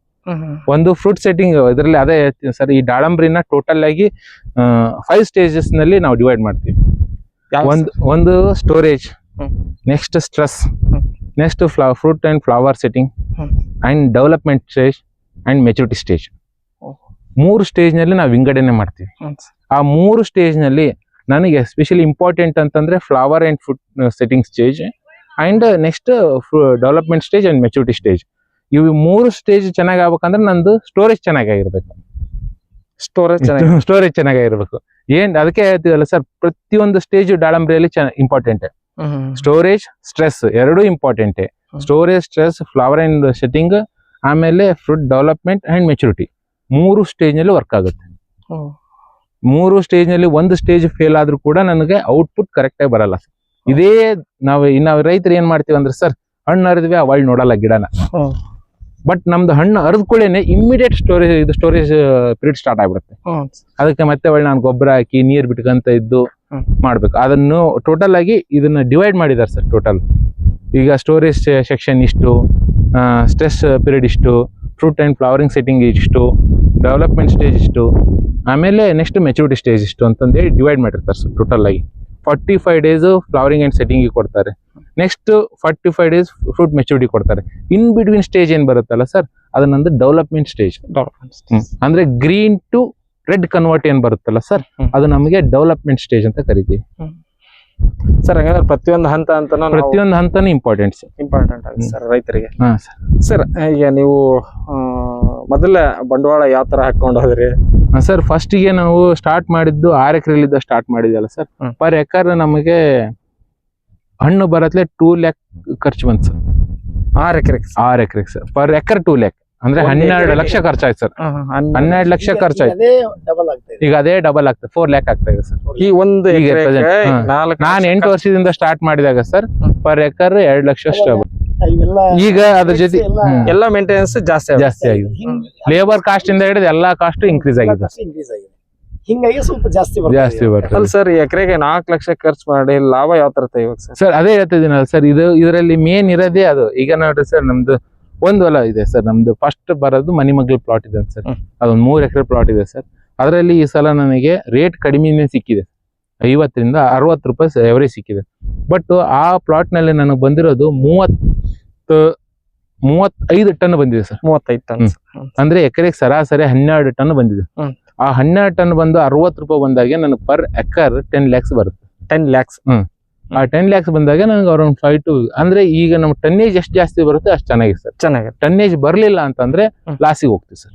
ಒಂದು ಫ್ರೂಟ್ ಸೆಟ್ಟಿಂಗ್ ಇದರಲ್ಲಿ ಅದೇ ಸರ್ ಈ ದಾಳಂಬ್ರಿನ ಟೋಟಲ್ ಆಗಿ ಫೈವ್ ಸ್ಟೇಜಸ್ನಲ್ಲಿ ನಾವು ಡಿವೈಡ್ ಮಾಡ್ತೀವಿ. ಒಂದು ಒಂದು storage next stress next flower fruit and flower setting. And development stage and maturity stage ಮೂರು ಸ್ಟೇಜ್ನಲ್ಲಿ ನಾವು ವಿಂಗಡಣೆ ಮಾಡ್ತೀವಿ. ಆ ಮೂರು ಸ್ಟೇಜ್ನಲ್ಲಿ ನನಗೆ ಎಸ್ಪೆಷಲಿ ಇಂಪಾರ್ಟೆಂಟ್ ಅಂತಂದ್ರೆ flower and food setting stage and next development stage and maturity stage ಇವು ಮೂರು ಸ್ಟೇಜ್ ಚೆನ್ನಾಗಿ ಆಗ್ಬೇಕಂದ್ರೆ ನಂದು ಸ್ಟೋರೇಜ್ ಚೆನ್ನಾಗಿರ್ಬೇಕು ಸ್ಟೋರೇಜ್ ಚೆನ್ನಾಗಿ ಸ್ಟೋರೇಜ್ ಚೆನ್ನಾಗಿರ್ಬೇಕು ಏನ್ ಅದಕ್ಕೆ ಹೇಳ್ತೀವಲ್ಲ ಸರ್ ಪ್ರತಿಯೊಂದು ಸ್ಟೇಜ್ ದಾಳಂಬ್ರಿಯಲ್ಲಿ ಇಂಪಾರ್ಟೆಂಟ್. ಸ್ಟೋರೇಜ್ ಸ್ಟ್ರೆಸ್ ಎರಡೂ important storage stress flower and setting ಆಮೇಲೆ ಫ್ರೂಟ್ ಡೆವಲಪ್ಮೆಂಟ್ ಅಂಡ್ ಮೆಚುರಿಟಿ ಮೂರು ಸ್ಟೇಜ್ನಲ್ಲಿ ವರ್ಕ್ ಆಗುತ್ತೆ. ಮೂರು ಸ್ಟೇಜ್ನಲ್ಲಿ ಒಂದು ಸ್ಟೇಜ್ ಫೇಲ್ ಆದ್ರೂ ಕೂಡ ನನಗೆ ಔಟ್ಪುಟ್ ಕರೆಕ್ಟ್ ಆಗಿ ಬರಲ್ಲ ಇದೇ ನಾವು ಇನ್ನ ರೈತರು ಏನ್ ಮಾಡ್ತೀವಿ ಅಂದ್ರೆ ಸರ್ ಹಣ್ಣು ಹರಿದ್ವಿ ಅವಳ್ ನೋಡಲ್ಲ ಗಿಡನ. ಬಟ್ ನಮ್ದು ಹಣ್ಣು ಹರಿದ್ಕೊಳ್ಳೇನೆ ಇಮಿಡಿಯೇಟ್ ಸ್ಟೋರೇಜ್ ಇದು ಸ್ಟೋರೇಜ್ ಪೀರಿಯಡ್ ಸ್ಟಾರ್ಟ್ ಆಗ್ಬಿಡುತ್ತೆ. ಅದಕ್ಕೆ ಮತ್ತೆ ಒಳ್ಳೆ ನಾನು ಗೊಬ್ಬರ ಹಾಕಿ ನೀರು ಬಿಟ್ಕಂತ ಇದ್ದು. ಮಾಡ್ಬೇಕು. ಅದನ್ನು ಟೋಟಲ್ ಆಗಿ ಇದನ್ನ ಡಿವೈಡ್ ಮಾಡಿದ್ದಾರೆ ಸರ್ ಟೋಟಲ್ ಈಗ ಸ್ಟೋರೇಜ್ ಸೆಕ್ಷನ್ ಇಷ್ಟು ಸ್ಟ್ರೆಸ್ ಪೀರಿಯಡ್ ಇಷ್ಟು ಫ್ರೂಟ್ ಅಂಡ್ ಫ್ಲವರಿಂಗ್ ಸೆಟ್ಟಿಂಗ್ ಇಷ್ಟು ಡೆವಲಪ್ಮೆಂಟ್ ಸ್ಟೇಜ್ ಇಷ್ಟು ಆಮೇಲೆ ನೆಕ್ಸ್ಟ್ ಮೆಚುರಿಟಿ ಸ್ಟೇಜ್ ಇಷ್ಟು ಅಂತಂದೇಳಿ ಡಿವೈಡ್ ಮಾಡಿರ್ತಾರೆ ಸರ್ ಟೋಟಲ್ ಆಗಿ. Forty five days flowering and ಸೆಟ್ಟಿಂಗಿಗೆ ಕೊಡ್ತಾರೆ. Next forty five days fruit maturity ಕೊಡ್ತಾರೆ. ಇನ್ ಬಿಟ್ವೀನ್ ಸ್ಟೇಜ್ ಏನ್ ಬರುತ್ತಲ್ಲ ಸರ್ ಅದನ್ನೊಂದು ಡೆವಲಪ್ಮೆಂಟ್ ಸ್ಟೇಜ್ ಅಂದ್ರೆ ಗ್ರೀನ್ ಟು ರೆಡ್ ಕನ್ವರ್ಟ್ ಏನ್ ಬರುತ್ತಲ್ಲ ಸರ್ ಅದು ನಮಗೆ ಡೆವಲಪ್ಮೆಂಟ್ ಸ್ಟೇಜ್ ಅಂತ ಕರಿತೀವಿ. ಸರ್ ಹಂಗಂದ್ರೆ ಪ್ರತಿಯೊಂದು ಹಂತ ಅಂತ ಪ್ರತಿಯೊಂದು ಹಂತನೂ ಇಂಪಾರ್ಟೆಂಟ್ ಸರ್ ಇಂಪಾರ್ಟೆಂಟ್ ಆಗುತ್ತೆ ಸರ್ ರೈತರಿಗೆ. ಹಾ ಸರ್ ಸರ್ ಈಗ ನೀವು ಮೊದಲ ಬಂಡವಾಳ ಯಾವ ತರ ಹಾಕೊಂಡು ಹೋದ್ರಿ? ಸರ್ ಫಸ್ಟ್ಗೆ ನಾವು ಸ್ಟಾರ್ಟ್ ಮಾಡಿದ್ದು ಆರ್ ಎಕರೆಲಿದ್ದ ಸ್ಟಾರ್ಟ್ ಮಾಡಿದಲ್ಲ ಸರ್. ಪರ್ ಎಕರ್ ನಮಗೆ ಹಣ್ಣು ಬರತ್ಲೆ ಟೂ ಲ್ಯಾಕ್ ಖರ್ಚು ಬಂತು ಸರ್. ಆರ್ ಎಕರೆ R acre sir. Per acre two lakh ಅಂದ್ರೆ ಹನ್ನೆರಡು? ಲಕ್ಷ ಖರ್ಚಾಯ್ತು ಸರ್. ಹನ್ನೆರಡು ಲಕ್ಷ ಖರ್ಚಾಯ್ತು. ಅದೇ ಡಬಲ್ ಆಗ್ತಾ ಈಗ ಅದೇ ಡಬಲ್ ಆಗ್ತದೆ ಫೋರ್ ಲ್ಯಾಕ್ ಆಗ್ತಾ ಇದೆ ಸರ್. ಈ ಒಂದು ನಾನು ಎಂಟು ವರ್ಷದಿಂದ ಸ್ಟಾರ್ಟ್ ಮಾಡಿದಾಗ ಸರ್. ಪರ್ ಎಕರ್ ಎರಡು ಲಕ್ಷ ಅಷ್ಟು ಈಗ ಅದ್ರ ಜೊತೆ ಎಲ್ಲ. ಮೇಂಟೆನೆನ್ಸ್ ಜಾಸ್ತಿ. ಜಾಸ್ತಿ ಆಗಿದೆ. ಲೇಬರ್ ಕಾಸ್ಟ್ ಇಂದ ಹಿಡಿದು ಎಲ್ಲಾ ಕಾಸ್ಟ್ ಇನ್ಕ್ರೀಸ್ ಆಗಿದೆ. ಹಿಂಗಾಗಿ ಸ್ವಲ್ಪ ಜಾಸ್ತಿ ಜಾಸ್ತಿ ಬರ್ತದೆ. ಅಲ್ಲ ಸರ್ ಎಕರೆಗೆ ನಾಲ್ಕು ಲಕ್ಷ ಖರ್ಚು ಮಾಡಿ ಲಾಭ ಯಾವ ತರ ತೆಗಿಬೇಕು ಸರ್? ಸರ್ ಅದೇ ಹೇಳ್ತಿದ್ದೀನಲ್ಲ ಸರ್ ಇದು ಇದರಲ್ಲಿ ಮೇನ್ ಇರೋದೇ ಅದು. ಈಗ ನೋಡ್ರಿ ಸರ್ ನಮ್ದು ಒಂದು ಹೊಲ ಇದೆ ಸರ್ ನಮ್ದು ಫಸ್ಟ್ ಬರೋದು ಮನೆಮಗ್ಳ ಪ್ಲಾಟ್ ಇದೆ ಸರ್. ಅದೊಂದು ಮೂರು ಎಕರೆ ಪ್ಲಾಟ್ ಇದೆ ಸರ್. ಅದರಲ್ಲಿ ಈ ಸಲ ನನಗೆ ರೇಟ್ ಕಡಿಮೆನೇ ಸಿಕ್ಕಿದೆ. ಐವತ್ತರಿಂದ ಅರವತ್ತು ರೂಪಾಯಿ ಎವರೇಜ್ ಸಿಕ್ಕಿದೆ. ಬಟ್ ಆ ಪ್ಲಾಟ್ನಲ್ಲಿ ನನಗೆ ಬಂದಿರೋದು ಮೂವತ್ತು ಮೂವತ್ತೈದು ಟನ್ ಬಂದಿದೆ ಸರ್. ಮೂವತ್ತೈದು ಟನ್. ಅಂದ್ರೆ ಎಕರೆಗೆ ಸರಾಸರಿ ಹನ್ನೆರಡು ಟನ್ ಬಂದಿದೆ. ಆ ಹನ್ನೆರಡು ಟನ್ ಬಂದು ಅರವತ್ತು ರೂಪಾಯಿ ಬಂದಾಗೆ ನನಗೆ ಪರ್ ಎಕರ್ ಟೆನ್ ಲ್ಯಾಕ್ಸ್ ಬರುತ್ತೆ. ಟೆನ್ ಲ್ಯಾಕ್ಸ್ ಆ ಟೆನ್ ಲ್ಯಾಕ್ಸ್ ಬಂದಾಗ ನನಗೆ ಅರೌಂಡ್ ಫೈವ್ ಟು ಅಂದ್ರೆ ಈಗ ನಮ್ಮ ಟನ್ನೇಜ್ ಎಷ್ಟು ಜಾಸ್ತಿ ಬರುತ್ತೆ ಅಷ್ಟು ಚೆನ್ನಾಗಿದೆ ಸರ್. ಚೆನ್ನಾಗಿದೆ ಟನ್ನೇಜ್ ಬರಲಿಲ್ಲ ಅಂತಂದ್ರೆ ಹ್ಮ್. ಲಾಸಿಗೆ ಹೋಗ್ತೀವಿ ಸರ್.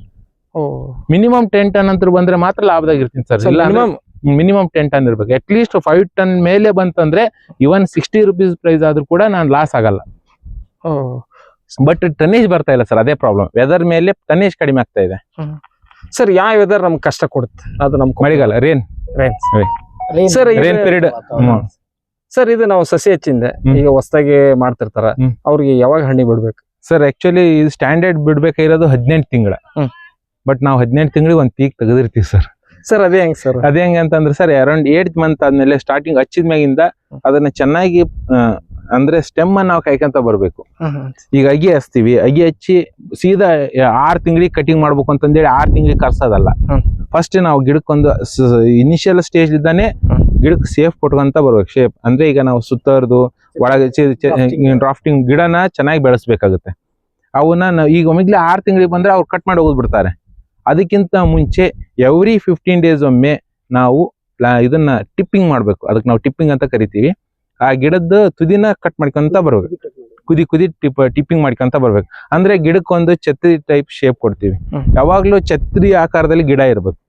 ಮಿನಿಮಮ್ ಟೆನ್ ಟನ್ ಅಂತ ಬಂದ್ರೆ ಮಾತ್ರ ಲಾಭದಾಗ ಇರ್ತೀನಿ ಸರ್. ಇಲ್ಲ ಮಿನಿಮಮ್ ಮಿನಿಮಮ್ ಟೆನ್ ಟನ್ ಇರ್ಬೇಕು. ಅಟ್ ಲೀಸ್ಟ್ ಫೈವ್ ಟನ್ ಮೇಲೆ ಬಂತಂದ್ರೆ ಇವನ್ ಸಿಕ್ಸ್ಟಿ ರುಪೀಸ್ ಪ್ರೈಸ್ ಆದ್ರೂ ಕೂಡ ನಾನು ಲಾಸ್ ಆಗಲ್ಲ. ಬಟ್ ಟನ್ನೇಜ್ ಬರ್ತಾ ಇಲ್ಲ ಸರ್ ಅದೇ ಪ್ರಾಬ್ಲಮ್ ವೆದರ್ ಮೇಲೆ ಟನ್ನೇಜ್ ಕಡಿಮೆ ಆಗ್ತಾ ಇದೆ. ಸರ್ ಯಾವ ವೆದರ್ ನಮ್ಗೆ ಕಷ್ಟ ಕೊಡುತ್ತೆ? ಅದು ನಮ್ ಮಳೆಗಾಲ rain sir, rain period sir ಇದು ನಾವು ಸಸಿ ಹೆಚ್ಚಿಂದೆ ಈಗ ಹೊಸದಾಗಿ ಮಾಡ್ತಿರ್ತಾರ. ಅವ್ರಿಗೆ ಯಾವಾಗ ಹಣ್ಣಿ ಬಿಡ್ಬೇಕು? ಸರ್ ಆಕ್ಚುಲಿ ಇದು ಸ್ಟ್ಯಾಂಡರ್ಡ್ ಬಿಡ್ಬೇಕಾಗಿರೋದು ಹದಿನೆಂಟು ತಿಂಗಳ. ಬಟ್ ನಾವು ಹದಿನೆಂಟು ತಿಂಗಳಿಗೆ ಒಂದು ಪೀಕ್ ತೆಗೆದಿರ್ತೀವಿ ಸರ್ ಸರ್ ಅದೇ ಹೆಂಗ್ ಸರ್ ಅದೇ ಹೆಂಗೆ ಅಂತಂದ್ರೆ ಸರ್ ಅರೌಂಡ್ ಏಟ್ ಮಂತ್ ಆದ್ಮೇಲೆ ಸ್ಟಾರ್ಟಿಂಗ್ ಹಚ್ಚಿದ ಮ್ಯಾಗಿಂದ ಅದನ್ನ ಚೆನ್ನಾಗಿ ಆ, ಅಂದ್ರೆ ಸ್ಟೆಮ್ ನಾವು ಕಾಯ್ಕೊಂತ ಬರ್ಬೇಕು. ಈಗ ಅಗಿ ಹಚ್ತೀವಿ ಅಗಿ ಹಚ್ಚಿ ಸೀದಾ ಆರ್ ತಿಂಗಳಿಗೆ ಕಟಿಂಗ್ ಮಾಡ್ಬೇಕು ಅಂತಂದೇಳಿ ಆರ್ ತಿಂಗಳಿಗೆ ಕರ್ಸೋದಲ್ಲ. ಫಸ್ಟ್ ನಾವು ಗಿಡಕ್ಕೊಂದು ಇನಿಷಿಯಲ್ ಸ್ಟೇಜ್ ಇದ್ದಾನೆ. ಗಿಡಕ್ಕೆ ಸೇಫ್ ಕೊಟ್ಕೊಂತ ಬರ್ಬೇಕು. ಶೇಪ್ ಅಂದ್ರೆ ಈಗ ನಾವು ಸುತ್ತರ್ದು ಒಳಗೆ. ಡ್ರಾಫ್ಟಿಂಗ್ ಗಿಡನ ಚೆನ್ನಾಗಿ ಬೆಳೆಸ್ಬೇಕಾಗುತ್ತೆ. ಅವನ್ನ ಈಗ ಒಮ್ಮಿಗ್ಲೇ ಆರ್ ತಿಂಗಳಿಗೆ ಬಂದ್ರೆ ಅವ್ರು ಕಟ್ ಮಾಡಿ ಹೋಗ್ಬಿಡ್ತಾರೆ ಬಿಡ್ತಾರೆ. ಅದಕ್ಕಿಂತ ಮುಂಚೆ ಎವ್ರಿ ಫಿಫ್ಟೀನ್ ಡೇಸ್ ಒಮ್ಮೆ ನಾವು ಇದನ್ನ ಟಿಪ್ಪಿಂಗ್ ಮಾಡ್ಬೇಕು. ಅದಕ್ಕೆ ನಾವು ಟಿಪ್ಪಿಂಗ್ ಅಂತ ಕರಿತೀವಿ. ಆ ಗಿಡದ ತುದಿನ ಕಟ್ ಮಾಡ್ಕೊಂತ ಬರ್ಬೇಕು. ಕುದಿ ಕುದಿ ಟಿಪ್ ಟಿಪ್ಪಿಂಗ್ ಮಾಡ್ಕೊಂತ ಬರ್ಬೇಕು. ಅಂದ್ರೆ ಗಿಡಕ್ಕೊಂದು ಛತ್ರಿ ಟೈಪ್ ಶೇಪ್ ಕೊಡ್ತೀವಿ. ಯಾವಾಗ್ಲೂ ಛತ್ರಿ ಆಕಾರದಲ್ಲಿ ಗಿಡ ಇರ್ಬೇಕು.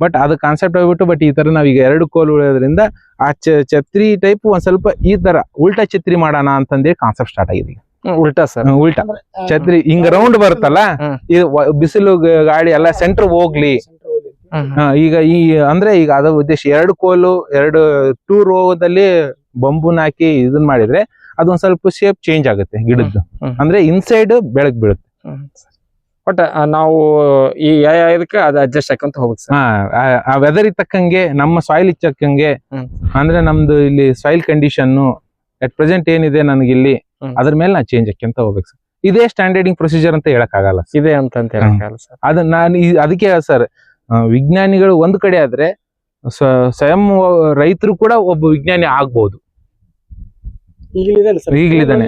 ಬಟ್ ಅದು ಕಾನ್ಸೆಪ್ಟ್ ಹೋಗ್ಬಿಟ್ಟು ಬಟ್ ಈ ತರ ನಾವೀಗ ಎರಡು ಕೋಲ್ ಉಳಿಯೋದ್ರಿಂದ ಆ ಚ- ಛತ್ರಿ ಟೈಪ್ ಒಂದ್ ಸ್ವಲ್ಪ ಈ ತರ ಉಲ್ಟಾ ಛತ್ರಿ ಮಾಡೋಣ ಅಂತಂದೇಳಿ ಕಾನ್ಸೆಪ್ಟ್ ಸ್ಟಾರ್ಟ್ ಆಗಿದೆ ಉಲ್ಟಾ ಸರ್. ಉಲ್ಟಾ. ಛತ್ರಿ ಹಿಂಗ ರೌಂಡ್ ಬರುತ್ತಲ್ಲ ಈ ಬಿಸಿಲು ಗಾಳಿ ಎಲ್ಲ ಸೆಂಟರ್ ಹೋಗ್ಲಿ. ಈಗ ಈ ಅಂದ್ರೆ ಈಗ ಅದ ಉದ್ದೇಶ ಎರಡು ಕೋಲು ಎರಡು ಟೂ ರೋದಲ್ಲಿ ಬಂಬುನ ಹಾಕಿ ಇದನ್ ಮಾಡಿದ್ರೆ ಅದೊಂದ್ ಸ್ವಲ್ಪ ಶೇಪ್ ಚೇಂಜ್ ಆಗುತ್ತೆ ಗಿಡದ್ದು. ಅಂದ್ರೆ ಇನ್ಸೈಡ್ ಬೆಳಕ್ ಬೀಳುತ್ತೆ. ಬಟ್ ನಾವು ಈ ಇದಕ್ಕೆ ಅದು ಅಡ್ಜಸ್ಟ್ ಹಾಕೊಂತ ಹೋಗ್ಬೇಕು ಸರ್. ಹಾ ಆ- ವೆದರ್ ತಕ್ಕಂಗೆ ನಮ್ಮ ಸಾಯಿಲ್ ಹ್ಮ್. ಅಂದ್ರೆ ನಮ್ದು ಇಲ್ಲಿ ಸಾಯಿಲ್ ಕಂಡೀಷನ್ ಅಟ್ ಪ್ರೆಸೆಂಟ್ ಏನಿದೆ ನನಗೆ ಇಲ್ಲಿ. ಅದ್ರ ಮೇಲೆ ನಾ ಚೇಂಜ್ ಹಾಕ್ಯಂತ ಹೋಗ್ಬೇಕು ಸರ್. ಇದೇ ಸ್ಟ್ಯಾಂಡರ್ಡಿಂಗ್ ಪ್ರೊಸೀಜರ್ ಅಂತ ಹೇಳಕ್ ಆಗಲ್ಲ ಇದೆ ಅಂತ ಅಂತ ಹೇಳಕ್ಕಾಗಲ್ಲ ಸರ್. ಅದ್ ನಾನು ಅದಕ್ಕೆ ಸರ್ ವಿಜ್ಞಾನಿಗಳು ಒಂದ್ ಕಡೆ ಆದ್ರೆ ಸ್ವಯಂ ರೈತರು ಕೂಡ ಒಬ್ಬ ವಿಜ್ಞಾನಿ ಆಗ್ಬಹುದು ಈಗಲಿದ್ದಾನೆ.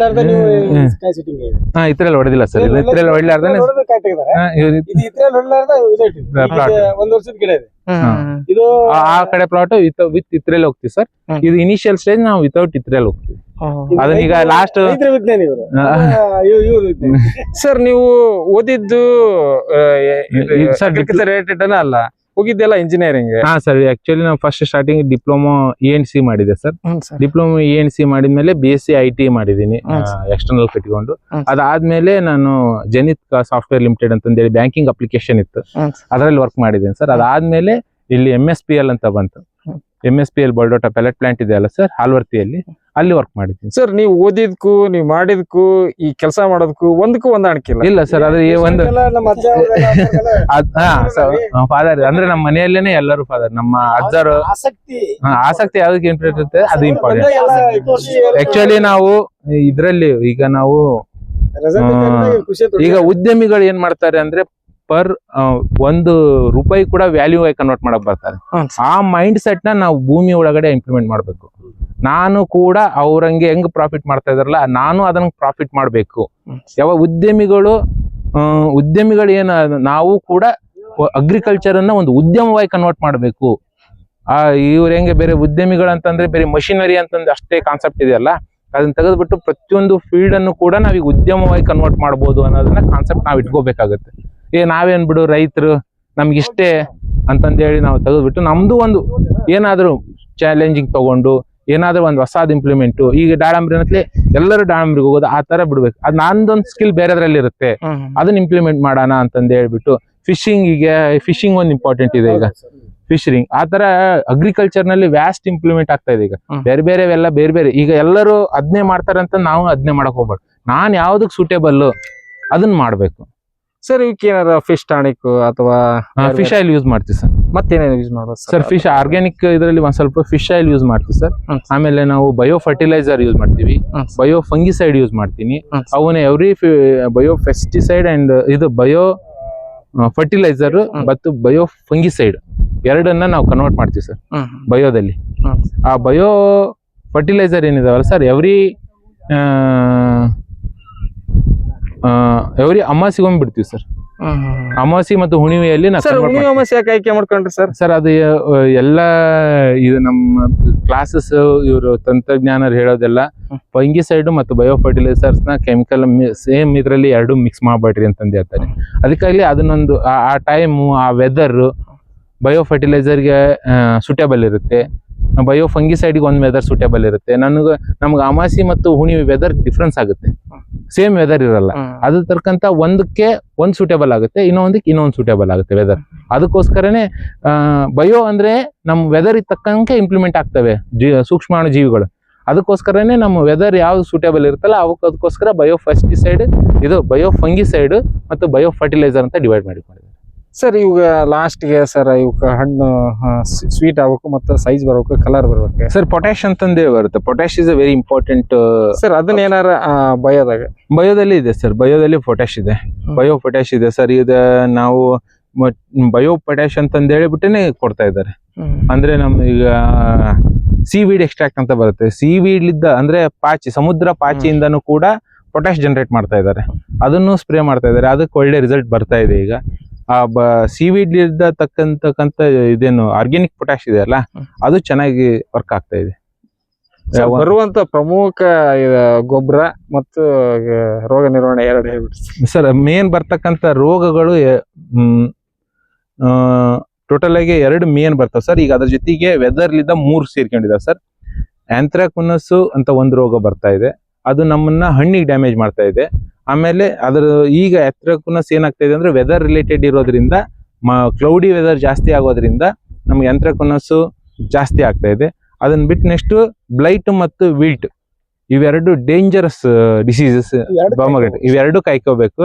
ಹಾ ಹೊಡೆದಿಲ್ಲ ಸರ್. ಇದು ಹೊಡ್ಲಾರ್ದಾನೆ ಒಂದ್ ವರ್ಷದ ಗಿಡ ಆ ಕಡೆ ಪ್ಲಾಟ್ ವಿತ್ ಇತ್ರಲ್ಲಿ ಹೋಗ್ತೀವಿ ಸರ್. ಇದು ಇನಿಷಿಯಲ್ ಸ್ಟೇಜ್ ನಾವು ವಿತೌಟ್ ಇತ್ರಲ್ಲಿ ಹೋಗ್ತೀವಿ. ಅದನ್ನೀಗ. ಇವ್ರು. ಸರ್ ನೀವು ಓದಿದ್ದು ಅಲ್ಲ. ಹೋಗಿದ್ದೆಲ್ಲ ಇಂಜಿನಿಯರಿಂಗ್ ಹಾ ಸರ್ ಆಕ್ಚುಲಿ ನಾವು first starting diploma E N C ಮಾಡಿದೆ sir. Diploma E N C ಮಾಡಿದ್ಮೇಲೆ B S C I T ಮಾಡಿದೀನಿ ಎಕ್ಸ್ಟರ್ನಲ್ ಕಟ್ಕೊಂಡು. ಅದಾದ್ಮೇಲೆ ನಾನು ಜನಿತ್ ಸಾಫ್ಟ್ವೇರ್ ಲಿಮಿಟೆಡ್ ಅಂತ ಹೇಳಿ ಬ್ಯಾಂಕಿಂಗ್ ಅಪ್ಲಿಕೇಶನ್ ಇತ್ತು. ಅದರಲ್ಲಿ ವರ್ಕ್ ಮಾಡಿದ್ದೀನಿ ಸರ್. ಅದಾದ್ಮೇಲೆ ಇಲ್ಲಿ ಎಂ ಎಸ್ ಪಿ ಎಲ್ ಅಂತ ಬಂತು. M S P L Baldota pellet plant ಇದೆ ಅಲ್ಲ ಸರ್ ಹಾಲ್ವರ್ತಿಯಲ್ಲಿ. ಅಲ್ಲಿ ವರ್ಕ್ ಮಾಡಿದ್ದೀನಿ. ಸರ್ ನೀವು ಓದಿದ್ಕು ನೀವು ಮಾಡಿದ್ಕು ಈ ಕೆಲಸ ಮಾಡೋದಕ್ಕೂ ಒಂದಕ್ಕೂ ಹೊಂದಾಣಿಕೆ ಇಲ್ಲ ಇಲ್ಲ ಸರ್ ಅದು ಈ ಒಂದು ಫಾದರ್ ಅಂದ್ರೆ ನಮ್ಮ ಮನೆಯಲ್ಲೇನೆ ಎಲ್ಲರೂ ಫಾದರ್ ನಮ್ಮ ಅಜ್ಜರು ಆಸಕ್ತಿ. ಆಸಕ್ತಿ ಯಾವ್ದಕ್ಕೆ ಇಂಪ್ರೆಸ್ ಇರುತ್ತೆ? ಅದು ಇಂಪಾರ್ಟೆಂಟ್ ಆಕ್ಚುಲಿ ನಾವು ಇದ್ರಲ್ಲಿ ಈಗ ನಾವು. ಈಗ ಉದ್ಯಮಿಗಳು ಏನ್ ಮಾಡ್ತಾರೆ ಅಂದ್ರೆ ಪರ್ ಒಂದು ರೂಪಾಯಿ ಕೂಡ ವ್ಯಾಲ್ಯೂ ಆಗಿ ಕನ್ವರ್ಟ್ ಮಾಡಕ್ ಬರ್ತಾರೆ. ಆ ಮೈಂಡ್ ಸೆಟ್ನ ನಾವು ಭೂಮಿ ಒಳಗಡೆ ಇಂಪ್ಲಿಮೆಂಟ್ ಮಾಡ್ಬೇಕು. ನಾನು ಕೂಡ ಅವ್ರಂಗೆ ಹೆಂಗ್ ಪ್ರಾಫಿಟ್ ಮಾಡ್ತಾ ಇದಾರಲ್ಲ ನಾನು ಅದನ್ನ ಪ್ರಾಫಿಟ್ ಮಾಡ್ಬೇಕು. ಯಾವ ಉದ್ಯಮಿಗಳು ಉದ್ಯಮಿಗಳು ಏನ ನಾವು ಕೂಡ ಅಗ್ರಿಕಲ್ಚರ್ ಅನ್ನ ಒಂದು ಉದ್ಯಮವಾಗಿ ಕನ್ವರ್ಟ್ ಮಾಡಬೇಕು. ಆ ಇವ್ರ ಹೆಂಗೆ ಬೇರೆ ಉದ್ಯಮಿಗಳು ಅಂತಂದ್ರೆ ಬೇರೆ ಮಷಿನರಿ ಅಂತಂದ್ರೆ ಅಷ್ಟೇ ಕಾನ್ಸೆಪ್ಟ್ ಇದೆಯಲ್ಲ ಅದನ್ನ ತೆಗೆದ್ಬಿಟ್ಟು ಪ್ರತಿಯೊಂದು ಫೀಲ್ಡ್ ಅನ್ನು ಕೂಡ ನಾವೀಗ ಉದ್ಯಮವಾಗಿ ಕನ್ವರ್ಟ್ ಮಾಡ್ಬೋದು ಅನ್ನೋದನ್ನ ಕಾನ್ಸೆಪ್ಟ್ ನಾವ್ ಇಟ್ಕೋಬೇಕಾಗುತ್ತೆ. ಏ ನಾವೇನ್ ಬಿಡು ರೈತರು ನಮ್ಗಿಷ್ಟೇ ಅಂತಂದೇಳಿ ನಾವು ತೆಗೆದ್ಬಿಟ್ಟು ನಮ್ದು ಒಂದು ಏನಾದ್ರು ಚಾಲೆಂಜಿಂಗ್ ತಗೊಂಡು ಏನಾದ್ರೂ ಒಂದು ಹೊಸದ್ ಇಂಪ್ಲಿಮೆಂಟ್ ಈಗ ದಾಳಂಬ್ರಿ ಅನ್ನತ್ಲೆ ಎಲ್ಲರೂ ದಾಳಂಬ್ರಿಗೆ ಹೋಗೋದು ಆ ತರ ಬಿಡ್ಬೇಕು. ಅದ್ ನಂದೊಂದು ಸ್ಕಿಲ್ ಬೇರೆದ್ರಲ್ಲಿ ಇರುತ್ತೆ ಅದನ್ನ ಇಂಪ್ಲಿಮೆಂಟ್ ಮಾಡೋಣ ಅಂತಂದು ಹೇಳ್ಬಿಟ್ಟು ಫಿಶಿಂಗ್ ಈಗ ಫಿಶಿಂಗ್ ಒಂದು ಇಂಪಾರ್ಟೆಂಟ್ ಇದೆ ಈಗ. ಫಿಶರಿಂಗ್ ಆ ತರ ಅಗ್ರಿಕಲ್ಚರ್ನಲ್ಲಿ ವ್ಯಾಸ್ಟ್ ಇಂಪ್ಲಿಮೆಂಟ್ ಆಗ್ತಾ ಇದೆ ಈಗ. ಬೇರೆ ಬೇರೆ ಎಲ್ಲ ಬೇರೆ ಬೇರೆ. ಈಗ ಎಲ್ಲರೂ ಅದ್ನೇ ಮಾಡ್ತಾರೆ ಅಂತ ನಾವು ಅದ್ನೇ ಮಾಡಕ್ ಹೋಗ್ಬಾರ್ದು. ನಾನ್ ಯಾವ್ದಕ್ ಸೂಟೇಬಲ್ ಅದನ್ನ ಮಾಡ್ಬೇಕು. ಸರ್ ಇವಕ್ಕೆ ಏನಾರ ಫಿಶ್ ಟಾನಿಕ್ ಅಥವಾ ಫಿಶ್ ಆಯಿಲ್ ಯೂಸ್ ಮಾಡ್ತೀವಿ ಸರ್ ಮತ್ತೇನೇನು ಯೂಸ್ ಮಾಡೋದು ಸರ್ ಫಿಶ್ ಆರ್ಗ್ಯಾನಿಕ್ ಇದರಲ್ಲಿ ಒಂದ್ ಸ್ವಲ್ಪ ಫಿಶ್ ಆಯಿಲ್ ಯೂಸ್ ಮಾಡ್ತೀವಿ ಸರ್. ಆಮೇಲೆ ನಾವು ಬಯೋ ಫರ್ಟಿಲೈಸರ್ ಯೂಸ್ ಮಾಡ್ತೀವಿ. ಬಯೋ ಫಂಗಿಸೈಡ್ ಯೂಸ್ ಮಾಡ್ತೀನಿ. ಅವನ್ನ ಎವ್ರಿ ಬಯೋ ಫೆಸ್ಟಿಸೈಡ್ ಅಂಡ್ ಇದು ಬಯೋ ಫರ್ಟಿಲೈಸರ್ ಮತ್ತು ಬಯೋ ಫಂಗಿಸೈಡ್ ಎರಡನ್ನ ನಾವು ಕನ್ವರ್ಟ್ ಮಾಡ್ತೀವಿ ಸರ್ ಬಯೋದಲ್ಲಿ ಆ ಬಯೋ ಫರ್ಟಿಲೈಸರ್ ಏನಿದಾವಲ್ಲ ಸರ್ ಎವ್ರಿ ಎವ್ರಿ ಅಮಾಸಿಗೊಮ್ಮೆ ಬಿಡ್ತೀವಿ ಸರ್. ಅಮಾಸಿ ಮತ್ತು ಹುಣಿಮೆಯಲ್ಲಿ ಯಾಕೆ ಆಯ್ಕೆ ಮಾಡ್ಕೊಂಡ್ರಿ ಸರ್? ಸರ್ ಅದು ಎಲ್ಲ ಇದು ನಮ್ಮ ಕ್ಲಾಸಸ್ ಇವರು ತಂತ್ರಜ್ಞಾನರು ಹೇಳೋದೆಲ್ಲ ಪಂಗಿ ಸೈಡ್ ಮತ್ತು ಬಯೋ ಫರ್ಟಿಲೈಸರ್ಸ್ನ ಕೆಮಿಕಲ್ ಸೇಮ್ ಇದರಲ್ಲಿ ಎರಡು ಮಿಕ್ಸ್ ಮಾಡಬೇಡ್ರಿ ಅಂತಂದು ಹೇಳ್ತಾರೆ. ಅದಕ್ಕಾಗಲಿ ಅದನ್ನೊಂದು ಆ- ಟೈಮು ಆ ವೆದರ್ ಬಯೋ ಫರ್ಟಿಲೈಸರ್ಗೆ ಸೂಟೇಬಲ್ ಇರುತ್ತೆ. ಬಯೋ ಫಂಗಿಸೈಡ್ಗೆ ಒಂದು ವೆದರ್ ಸೂಟೇಬಲ್ ಇರುತ್ತೆ. ನನಗೆ ನಮ್ಗೆ ಅಮಾಸಿ ಮತ್ತು ಹುಣಿ ವೆದರ್ ಡಿಫ್ರೆನ್ಸ್ ಆಗುತ್ತೆ. ಸೇಮ್ ವೆದರ್ ಇರಲ್ಲ. ಅದ್ರ ತಕ್ಕಂತ ಒಂದಕ್ಕೆ ಒಂದ್ ಸೂಟೇಬಲ್ ಆಗುತ್ತೆ ಇನ್ನೊಂದಕ್ಕೆ ಇನ್ನೊಂದು ಸೂಟೇಬಲ್ ಆಗುತ್ತೆ ವೆದರ್ ಅದಕ್ಕೋಸ್ಕರನೇ ಬಯೋ ಅಂದ್ರೆ ನಮ್ಮ ವೆದರ್ ತಕ್ಕಂಗೆ ಇಂಪ್ಲಿಮೆಂಟ್ ಆಗ್ತವೆ ಜೀ ಸೂಕ್ಷ್ಮಾಣು ಜೀವಿಗಳು ಅದಕ್ಕೋಸ್ಕರನೇ ನಮ್ಮ ವೆದರ್ ಯಾವ್ದು ಸೂಟೇಬಲ್ ಇರುತ್ತಲ್ಲ ಅವಕ್ಕೆ ಅದಕ್ಕೋಸ್ಕರ ಬಯೋ ಫೆಸ್ಟಿಸೈಡ್ ಇದು ಬಯೋ ಫಂಗಿಸೈಡ್ ಮತ್ತು ಬಯೋ ಫರ್ಟಿಲೈಸರ್ ಅಂತ ಡಿವೈಡ್ ಮಾಡಿ ಮಾಡಿದ್ದಾರೆ ಸರ್ ಇವಾಗ ಲಾಸ್ಟ್ಗೆ ಸರ್ ಇವಕ್ಕ ಹಣ್ಣು ಸ್ವೀಟ್ ಆಗ್ಬೇಕು ಮತ್ತೆ ಸೈಜ್ ಬರ್ಬೇಕು ಕಲರ್ ಬರ್ಬೇಕು. ಸರ್ ಪೊಟ್ಯಾಶ್ ಅಂತಂದೇ ಬರುತ್ತೆ. Potash is a very important sir ಅದನ್ನ ಏನಾರ ಬಯೋದಾಗ? ಬಯೋದಲ್ಲಿ ಇದೆ ಸರ್ ಬಯೋದಲ್ಲಿ ಪೊಟ್ಯಾಶ್ ಇದೆ. ಬಯೋ ಪೊಟ್ಯಾಶ್ ಇದೆ. ಸರ್ ಇದು ನಾವು ಬಯೋ ಪೊಟ್ಯಾಶ್ ಅಂತಂದು ಹೇಳಿಬಿಟ್ಟೇನೆ ಕೊಡ್ತಾ ಇದ್ದಾರೆ. ಅಂದ್ರೆ ನಮ್ ಈಗ ಸೀವೀಡ್ ಎಕ್ಸ್ಟ್ರಾಕ್ಟ್ ಅಂತ ಬರುತ್ತೆ. ಸೀವೀಡ್ಲಿದ್ದ ಅಂದ್ರೆ ಪಾಚಿ ಸಮುದ್ರ ಪಾಚಿಯಿಂದನೂ ಕೂಡ ಪೊಟ್ಯಾಶ್ ಜನರೇಟ್ ಮಾಡ್ತಾ ಇದ್ದಾರೆ. ಅದನ್ನು ಸ್ಪ್ರೇ ಮಾಡ್ತಾ ಇದ್ದಾರೆ. ಅದಕ್ಕೆ ಒಳ್ಳೆ ರಿಸಲ್ಟ್ ಬರ್ತಾ ಇದೆ ಈಗ. ಆ ಬ ಸೀವೀಡ್ ತಕ್ಕಂತಕ್ಕಂತ ಇದೇನು ಆರ್ಗ್ಯಾನಿಕ್ ಪೊಟ್ಯಾಶ್ ಇದೆ ಅಲ್ಲ ಅದು ಚೆನ್ನಾಗಿ ವರ್ಕ್ ಆಗ್ತಾ ಇದೆ. ಬರುವಂತ ಪ್ರಮುಖ ಗೊಬ್ಬರ ಮತ್ತು ರೋಗ ನಿರ್ವಹಣೆ ಎರಡು ಹೇಳ್ಬಿಟ್ಟು ಸರ್ ಮೇನ್ ಬರ್ತಕ್ಕಂತ ರೋಗಗಳು ಟೋಟಲ್ ಆಗಿ ಎರಡು ಮೇನ್ ಬರ್ತಾವೆ. ಸರ್ ಈಗ ಅದ್ರ ಜೊತೆಗೆ ವೆದರ್ಲಿದ್ದ ಮೂರು ಸೇರ್ಕೊಂಡಿದಾವೆ ಸರ್ ಆಂಥ್ರಾಕುನಸ್ಸು ಅಂತ ಒಂದು ರೋಗ ಬರ್ತಾ ಇದೆ. ಅದು ನಮ್ಮನ್ನ ಹಣ್ಣಿಗೆ ಡ್ಯಾಮೇಜ್ ಮಾಡ್ತಾ ಇದೆ. ಆಮೇಲೆ ಅದರ ಈಗ ಆಂಥ್ರಾಕುನಸ್ ಏನಾಗ್ತಾ ಇದೆ ಅಂದ್ರೆ ವೆದರ್ ರಿಲೇಟೆಡ್ ಇರೋದ್ರಿಂದ ಕ್ಲೌಡಿ ವೆದರ್ ಜಾಸ್ತಿ ಆಗೋದ್ರಿಂದ ನಮ್ಗೆ ಆಂಥ್ರಾಕುನಸ್ಸು ಜಾಸ್ತಿ ಆಗ್ತಾ ಇದೆ. ಅದನ್ನ ಬಿಟ್ಟು ನೆಕ್ಸ್ಟ್ ಬ್ಲೈಟ್ ಮತ್ತು ವಿಲ್ಟ್ ಇವೆರಡು ಡೇಂಜರಸ್ ಡಿಸೀಸಸ್ ಬಾಮಗಟ್ ಇವೆರಡು ಕಾಯ್ಕೋಬೇಕು.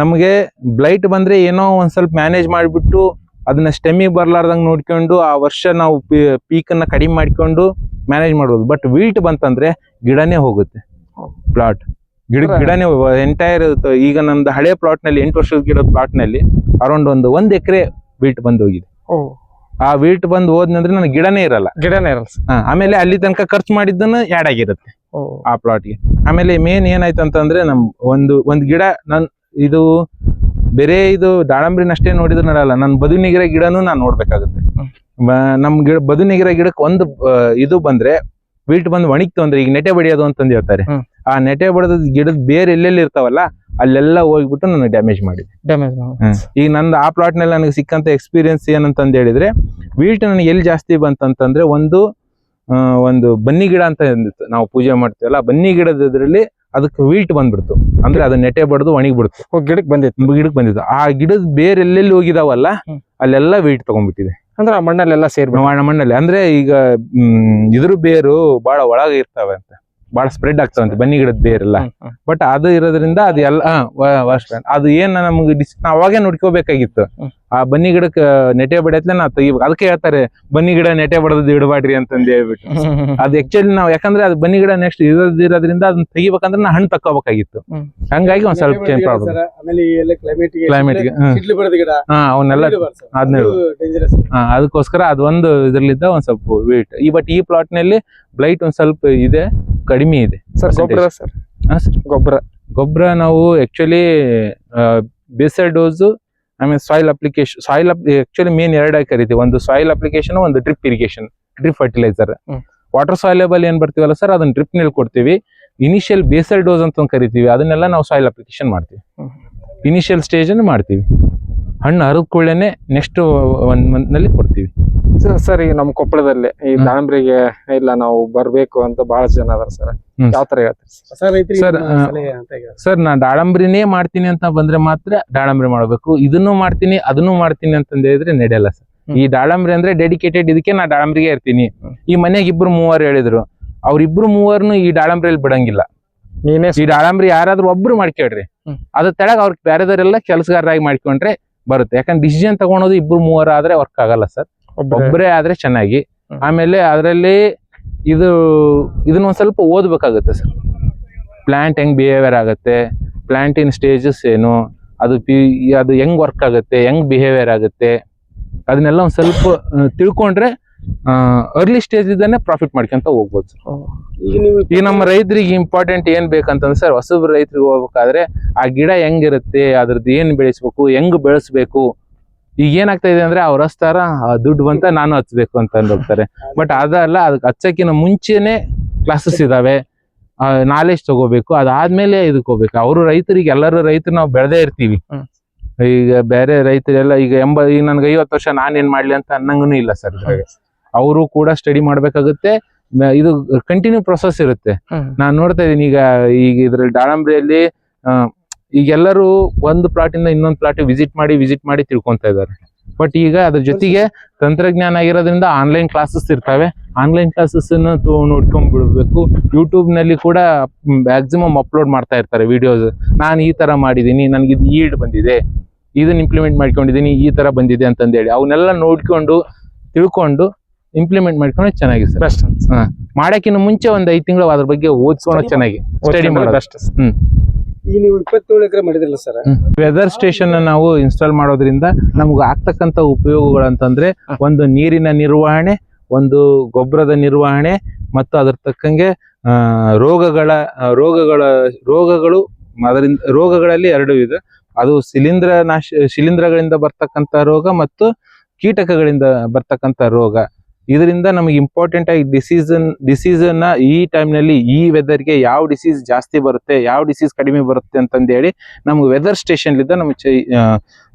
ನಮಗೆ ಬ್ಲೈಟ್ ಬಂದ್ರೆ ಏನೋ ಒಂದ್ ಸ್ವಲ್ಪ ಮ್ಯಾನೇಜ್ ಮಾಡಿಬಿಟ್ಟು ಅದನ್ನ ಸ್ಟೆಮಿಗೆ ಬರ್ಲಾರ್ದಂಗ್ ನೋಡ್ಕೊಂಡು ಆ ವರ್ಷ ನಾವು ಪೀಕ್ ಅನ್ನ ಕಡಿಮೆ ಮಾಡ್ಕೊಂಡು ಮ್ಯಾನೇಜ್ ಮಾಡ್ಬೋದು. ಬಟ್ ವೀಲ್ಟ್ ಬಂತಂದ್ರೆ ಗಿಡನೇ ಹೋಗುತ್ತೆ. ಪ್ಲಾಟ್ ಗಿಡ ಗಿಡನೇ ಎಂಟೈರ್ ಈಗ ನಮ್ದು ಹಳೆ ಪ್ಲಾಟ್ನಲ್ಲಿ ಎಂಟು ವರ್ಷದ ಗಿಡದ ಪ್ಲಾಟ್ನಲ್ಲಿ ಅರೌಂಡ್ ಒಂದು ಒಂದ್ ಎಕರೆ ವೀಟ್ ಬಂದು ಹೋಗಿದೆ. ಆ ವೀಟ್ ಬಂದ್ ಹೋದ್ನಂದ್ರೆ ನನ್ ಗಿಡನೇ ಇರಲ್ಲ. ಗಿಡನೇ ಇರಲ್ಲ ಆಮೇಲೆ ಅಲ್ಲಿ ತನಕ ಖರ್ಚು ಮಾಡಿದ್ದನ್ನ ಆಡ್ ಆಗಿರುತ್ತೆ ಆ ಪ್ಲಾಟ್ಗೆ ಆಮೇಲೆ ಮೇನ್ ಏನಾಯ್ತು ಅಂತಂದ್ರೆ ನಮ್ ಒಂದು ಒಂದ್ ಗಿಡ ನನ್ ಇದು ಬೇರೆ ಇದು ದಾಳಂಬ್ರಿನಷ್ಟೇ ನೋಡಿದ್ರೆ ನಡಲ್ಲ. ನನ್ ಬದುನಿಗಿರ ಗಿಡನೂ ನಾನ್ ನೋಡ್ಬೇಕಾಗುತ್ತೆ. ನಮ್ ಗಿಡ ಬದುನಿಗಿರ ಗಿಡಕ್ಕೆ ಒಂದು ಇದು ಬಂದ್ರೆ ವೀಟ್ ಬಂದು ಒಣಗ್ತು ಅಂದ್ರೆ ಈಗ ನೆಟೆ ಬಡಿಯೋದು ಅಂತಂದು ಹೇಳ್ತಾರೆ. ಆ ನೆಟೆ ಬಡದ ಗಿಡದ ಬೇರೆ ಎಲ್ಲೆಲ್ಲಿ ಇರ್ತಾವಲ್ಲ ಅಲ್ಲೆಲ್ಲ ಹೋಗ್ಬಿಟ್ಟು ನನಗೆ ಡ್ಯಾಮೇಜ್ ಮಾಡಿದೆ. ಡ್ಯಾಮೇಜ್ ಈಗ ನಂದು ಆ ಪ್ಲಾಟ್ನಲ್ಲಿ ನನಗೆ ಸಿಕ್ಕಂತ ಎಕ್ಸ್ಪೀರಿಯನ್ಸ್ ಏನಂತಂದು ಹೇಳಿದ್ರೆ ವೀಲ್ಟ್ ನನಗೆ ಎಲ್ಲಿ ಜಾಸ್ತಿ ಬಂತಂತಂದ್ರೆ ಒಂದು ಒಂದು ಬನ್ನಿ ಗಿಡ ಅಂತ ಅಂದಿತ್ತು ನಾವು ಪೂಜೆ ಮಾಡ್ತೀವಲ್ಲ ಬನ್ನಿ ಗಿಡದ ಇದ್ರಲ್ಲಿ ಅದಕ್ಕೆ ವೀಟ್ ಬಂದ್ಬಿಡ್ತು. ಅಂದ್ರೆ ಅದು ನೆಟೆ ಬಡ್ದು ಒಣಗಿಬಿಡ್ತು ಗಿಡಕ್ಕೆ ಬಂದಿತ್ತು. ಗಿಡಕ್ಕೆ ಬಂದಿತ್ತು. ಆ ಗಿಡದ ಬೇರೆ ಎಲ್ಲೆಲ್ಲಿ ಹೋಗಿದಾವಲ್ಲ. ಅಲ್ಲೆಲ್ಲ ವೀಟ್ ತಗೊಂಡ್ಬಿಟ್ಟಿದೆ. ಅಂದ್ರೆ ಆ ಮಣ್ಣಲ್ಲೆಲ್ಲ ಸೇರ್ಬಿಟ್ಟು ಮಣ್ಣಲ್ಲಿ ಅಂದ್ರೆ ಈಗ ಹ್ಮ್, ಇದ್ರ ಬೇರು ಬಹಳ ಒಳಗೆ ಇರ್ತಾವೆ ಅಂತ. ಬಹಳ ಸ್ಪ್ರೆಡ್ ಆಗ್ತಾವಂತೆ ಬನ್ನಿ ಗಿಡದ ಬೇರೆಲ್ಲ. ಬಟ್ ಅದು ಇರೋದ್ರಿಂದ ಅದು ಎಲ್ಲ ವಾಶ್ ಅದು ಏನ್ ನಮ್ಗೆ ಡಿಸ್ ಅವಾಗೆ ಅವಾಗೇ ನೋಡ್ಕೋಬೇಕಾಗಿತ್ತು. ಆ ಬನ್ನಿ ಗಿಡಕ್ಕೆ ನೆಟೆ ಬಡಿಯತ್ಲೆ ನಾ ತೆಗಿಬೇಕು. ಅದಕ್ಕೆ ಹೇಳ್ತಾರೆ ಬನ್ನಿ ಗಿಡ ನೆಟೆ ಬಡದ್ ಇಡಬಾಡ್ರಿ ಅಂತಂದು ಹೇಳ್ಬಿಟ್ಟು. ಅದು ಆಕ್ಚುಲಿ ನಾವು ಯಾಕಂದ್ರೆ ಅದು ಬನ್ನಿ ಗಿಡ ನೆಕ್ಸ್ಟ್ ಇರೋದ್ರಿಂದ ಅದನ್ನ ತೆಗಿಬೇಕಂದ್ರೆ ನಾ ಹಣ್ಣು ತಕ್ಕೋಬೇಕಾಗಿತ್ತು. ಹಂಗಾಗಿ ಒಂದ್ ಸ್ವಲ್ಪ ಚೇಂಜ್ ಪ್ರಾಬ್ಲಮ್ ಕ್ಲೈಮೇಟ್ ಹಾ ಅವನ್ನೆಲ್ಲ ಅದ್ನ ಹಾ ಅದಕ್ಕೋಸ್ಕರ ಅದೊಂದು ಇದ್ರಲ್ಲಿದ್ದ ಒಂದ್ ಸ್ವಲ್ಪ ವೇಟ್ ಈ ಬಟ್ ಈ ಪ್ಲಾಟ್ನಲ್ಲಿ ಬ್ಲೈಟ್ ಒಂದ್ ಸ್ವಲ್ಪ ಇದೆ. ಕಡಿಮೆ ಇದೆ. ಸರ್ ಗೊಬ್ಬರ ಸರ್? ಹಾ, sir. ಗೊಬ್ಬರ. ಗೊಬ್ಬರ ನಾವು ಆ್ಯಕ್ಚುಲಿ ಬೇಸರ್ ಡೋಸು ಆಮೇಲೆ soil application soil actually main ಎರಡಾಗಿ ಕರಿತೀವಿ ಒಂದು ಸಾಯಿಲ್ ಅಪ್ಲಿಕೇಶನ್ ಒಂದು drip irrigation drip fertiliser. Water soluble ಏನ್ ಬರ್ತೀವಲ್ಲ ಸರ್ ಅದನ್ನ ಡ್ರಿಪ್ನಲ್ಲಿ ಕೊಡ್ತೀವಿ. ಇನಿಷಿಯಲ್ ಬೇಸರ್ ಡೋಸ್ ಅಂತ ಒಂದು ಕರಿತೀವಿ. ಅದನ್ನೆಲ್ಲ ನಾವು ಸಾಯಿಲ್ ಅಪ್ಲಿಕೇಶನ್ ಮಾಡ್ತೀವಿ. ಇನಿಷಿಯಲ್ ಸ್ಟೇಜ್ ಮಾಡ್ತೀವಿ. ಹಣ್ಣು ಹರಿದ ಕೂಡಲೇ ನೆಕ್ಸ್ಟ್ ಒನ್ ಮಂತ್ನಲ್ಲಿ ಕೊಡ್ತೀವಿ. ಸರ್ ಈಗ ನಮ್ಮ ಕೊಪ್ಪಳದಲ್ಲಿ. ಈ. ದಾಳಿಂಬ್ರಿಗೆ ಇಲ್ಲ ನಾವು ಬರ್ಬೇಕು ಅಂತ ಬಹಳ ಜನ ಅದಾರ ಸರ್. ಯಾವ ತರ ಹೇಳ್ತೀರಿ ಅಂತ. ಸರ್ ನಾ ದಾಳಂಬ್ರಿನೇ ಮಾಡ್ತೀನಿ ಅಂತ ಬಂದ್ರೆ ಮಾತ್ರ ದಾಳಂಬ್ರಿ ಮಾಡ್ಬೇಕು. ಇದನ್ನು ಮಾಡ್ತೀನಿ ಅದನ್ನು ಮಾಡ್ತೀನಿ ಅಂತಂದ ಹೇಳಿದ್ರೆ ನಡೆಯಲ್ಲ ಸರ್. ಈ ದಾಳಂಬ್ರಿ ಅಂದ್ರೆ ಡೆಡಿಕೇಟೆಡ್ ಇದಕ್ಕೆ ನಾ ದಾಳಂಬ್ರಿಗೆ ಇರ್ತೀನಿ. ಈ ಮನೆಗೆ ಇಬ್ರು ಮೂವರು ಹೇಳಿದ್ರು. ಅವ್ರಿಬ್ರು ಮೂವರ್ನು ಈ ದಾಳಂಬ್ರಿಯಲ್ಲಿ ಬಿಡಂಗಿಲ್ಲ. ನೀನೇ ಈ ದಾಳಂಬ್ರಿ ಯಾರಾದ್ರೂ ಒಬ್ರು ಮಾಡ್ಕೇಳ್ರಿ. ಅದ್ರ ತೆಳಗ್ ಅವ್ರ ಬೇರೆದವರೆಲ್ಲ ಕೆಲಸಗಾರರಾಗಿ ಮಾಡ್ಕೊಂಡ್ರೆ ಬರುತ್ತೆ. ಯಾಕಂದ್ರೆ ಡಿಸಿಷನ್ ತಗೊಳೋದು ಇಬ್ರು ಮೂವರು ಆದ್ರೆ ವರ್ಕ್ ಆಗಲ್ಲ ಸರ್. ಒಬ್ಬರೇ ಆದ್ರೆ ಚೆನ್ನಾಗಿ. ಆಮೇಲೆ ಅದರಲ್ಲಿ ಇದು ಇದನ್ನ ಒಂದ್ ಸ್ವಲ್ಪ ಓದ್ಬೇಕಾಗತ್ತೆ ಸರ್. ಪ್ಲಾಂಟ್ ಹೆಂಗ್ ಬಿಹೇವಿಯರ್ ಆಗುತ್ತೆ ಇನ್ ಸ್ಟೇಜಸ್ ಏನು ಅದು ಪಿ ಅದು ಹೆಂಗ್ ವರ್ಕ್ ಆಗುತ್ತೆ ಹೆಂಗ್ ಬಿಹೇವಿಯರ್ ಆಗುತ್ತೆ ಅದನ್ನೆಲ್ಲ ಒಂದ್ ಸ್ವಲ್ಪ ತಿಳ್ಕೊಂಡ್ರೆ ಅರ್ಲಿ ಸ್ಟೇಜ್ ಇದನ್ನ ಪ್ರಾಫಿಟ್ ಮಾಡ್ಕೊಂತ ಹೋಗ್ಬೋದು ಈಗ ನಮ್ಮ ರೈತರಿಗೆ ಇಂಪಾರ್ಟೆಂಟ್ ಏನ್ ಬೇಕಂತಂದ್ರೆ ಸರ್ ಹೊಸಬ್ರು ರೈತರಿಗೆ ಹೋಗ್ಬೇಕಾದ್ರೆ ಆ ಗಿಡ ಹೆಂಗಿರುತ್ತೆ ಅದ್ರದ್ದು ಏನ್ ಬೆಳೆಸ್ಬೇಕು ಹೆಂಗ್ ಬೆಳೆಸ್ಬೇಕು ಈಗ ಏನಾಗ್ತಾ ಇದೆ ಅಂದ್ರೆ ಅವ್ರ ಹಸ್ತಾರ ದುಡ್ಡು ಬಂತ ನಾನು ಹಚ್ಬೇಕು ಅಂತ ಅಂದ್ ಹೋಗ್ತಾರೆ. ಬಟ್ ಅದಲ್ಲ ಅದಕ್ಕೆ ಹಚ್ಚಕ್ಕಿಂತ ಮುಂಚೆನೆ ಕ್ಲಾಸಸ್ ಇದಾವೆ. ನಾಲೆಜ್ ತಗೋಬೇಕು. ಅದಾದ್ಮೇಲೆ ಇದಕ್ಕೆ ಹೋಗ್ಬೇಕು. ಅವರು ರೈತರಿಗೆ ಎಲ್ಲರೂ ರೈತರು ನಾವು ಬೆಳೆದೇ ಇರ್ತೀವಿ. ಈಗ ಬೇರೆ ರೈತರೆಲ್ಲ ಈಗ ಎಂಬ ಈಗ ನನ್ಗೆ ಐವತ್ತು ವರ್ಷ ನಾನೇನ್ ಮಾಡ್ಲಿ ಅಂತ ಅನ್ನಂಗೂ ಇಲ್ಲ ಸರ್ ಅವರು ಕೂಡ ಸ್ಟಡಿ ಮಾಡ್ಬೇಕಾಗುತ್ತೆ. ಇದು ಕಂಟಿನ್ಯೂ ಪ್ರೊಸೆಸ್ ಇರುತ್ತೆ. ನಾನು ನಾನ್ ನೋಡ್ತಾ ಇದೀನಿ ಈಗ ಈಗ ಇದ್ರಲ್ಲಿ ದಾಳಂಬ್ರಿಯಲ್ಲಿ ಆ, ಈಗ ಎಲ್ಲರೂ ಒಂದು ಪ್ಲಾಟ್ ಇಂದ ಇನ್ನೊಂದು ಪ್ಲಾಟ್ ವಿಸಿಟ್ ಮಾಡಿ ವಿಸಿಟ್ ಮಾಡಿ ತಿಳ್ಕೊಂತ ಇದ್ದಾರೆ. ಬಟ್ ಈಗ ಅದ್ರ ಜೊತೆಗೆ ತಂತ್ರಜ್ಞಾನ ಆಗಿರೋದ್ರಿಂದ ಆನ್ಲೈನ್ ಕ್ಲಾಸಸ್ ಇರ್ತವೆ. ಆನ್ಲೈನ್ ಕ್ಲಾಸಸ್ ನೋಡ್ಕೊಂಡ್ ಬಿಡ್ಬೇಕು ಯೂಟ್ಯೂಬ್ನಲ್ಲಿ ಕೂಡ ಮ್ಯಾಕ್ಸಿಮಮ್ ಅಪ್ಲೋಡ್ ಮಾಡ್ತಾ ಇರ್ತಾರೆ ವಿಡಿಯೋಸ್ ನಾನು ಈ ತರ ಮಾಡಿದೀನಿ ನನ್ಗೆ ಇದು ಈಡ್ ಬಂದಿದೆ. ಇದನ್ನ ಇಂಪ್ಲಿಮೆಂಟ್ ಮಾಡ್ಕೊಂಡಿದೀನಿ ಈ ತರ ಬಂದಿದೆ ಅಂತಂದೇಳಿ. ಅವನ್ನೆಲ್ಲ ನೋಡ್ಕೊಂಡು ತಿಳ್ಕೊಂಡು ಇಂಪ್ಲಿಮೆಂಟ್ ಮಾಡ್ಕೊಂಡು ಚೆನ್ನಾಗಿ ಸರ್. ಬೆಸ್ಟ್ ಮಾಡಕ್ಕಿಂತ ಮುಂಚೆ ಒಂದ್ ಐದ್ ತಿಂಗಳು ಅದ್ರ ಬಗ್ಗೆ ಓದಿಸ್ಕೊಂಡು ಚೆನ್ನಾಗಿ. ಸ್ಟಡಿ ಮಾಡೋದು. ಬೆಸ್ಟ್ ಈಗ ನೀವು ಇಪ್ಪತ್ತೇಳು ಎಕರೆ ಮಾಡಿದ್ರಲ್ಲ ಸರ್? ವೆದರ್ ಸ್ಟೇಷನ್ ನಾವು ಇನ್ಸ್ಟಾಲ್ ಮಾಡೋದ್ರಿಂದ ನಮ್ಗೆ ಆಗ್ತಕ್ಕಂಥ ಉಪಯೋಗಗಳು ಅಂತಂದ್ರೆ ಒಂದು ನೀರಿನ ನಿರ್ವಹಣೆ ಒಂದು ಗೊಬ್ಬರದ ನಿರ್ವಹಣೆ ಮತ್ತು ಅದ್ರ ತಕ್ಕಂಗೆ ರೋಗಗಳ ರೋಗಗಳ ರೋಗಗಳು ಅದರಿಂದ ರೋಗಗಳಲ್ಲಿ ಎರಡು ಇದೆ ಅದು ಶಿಲೀಂಧ್ರ ನಾಶ ಶಿಲೀಂಧ್ರಗಳಿಂದ ಬರ್ತಕ್ಕಂತ ರೋಗ ಮತ್ತು ಕೀಟಕಗಳಿಂದ ಬರ್ತಕ್ಕಂತ ರೋಗ. ಇದರಿಂದ ನಮಗೆ ಇಂಪಾರ್ಟೆಂಟ್ ಆಗಿ ಡಿಸೀಸನ್ ಡಿಸೀಸನ್ನ ಈ ಟೈಮ್ನಲ್ಲಿ ಈ ವೆದರ್ಗೆ ಯಾವ ಡಿಸೀಸ್ ಜಾಸ್ತಿ ಬರುತ್ತೆ ಯಾವ ಡಿಸೀಸ್ ಕಡಿಮೆ ಬರುತ್ತೆ ಅಂತಂದು ಹೇಳಿ ನಮ್ಗೆ ವೆದರ್ ಸ್ಟೇಷನ್ ಲಿಂದ ನಮ್ಗೆ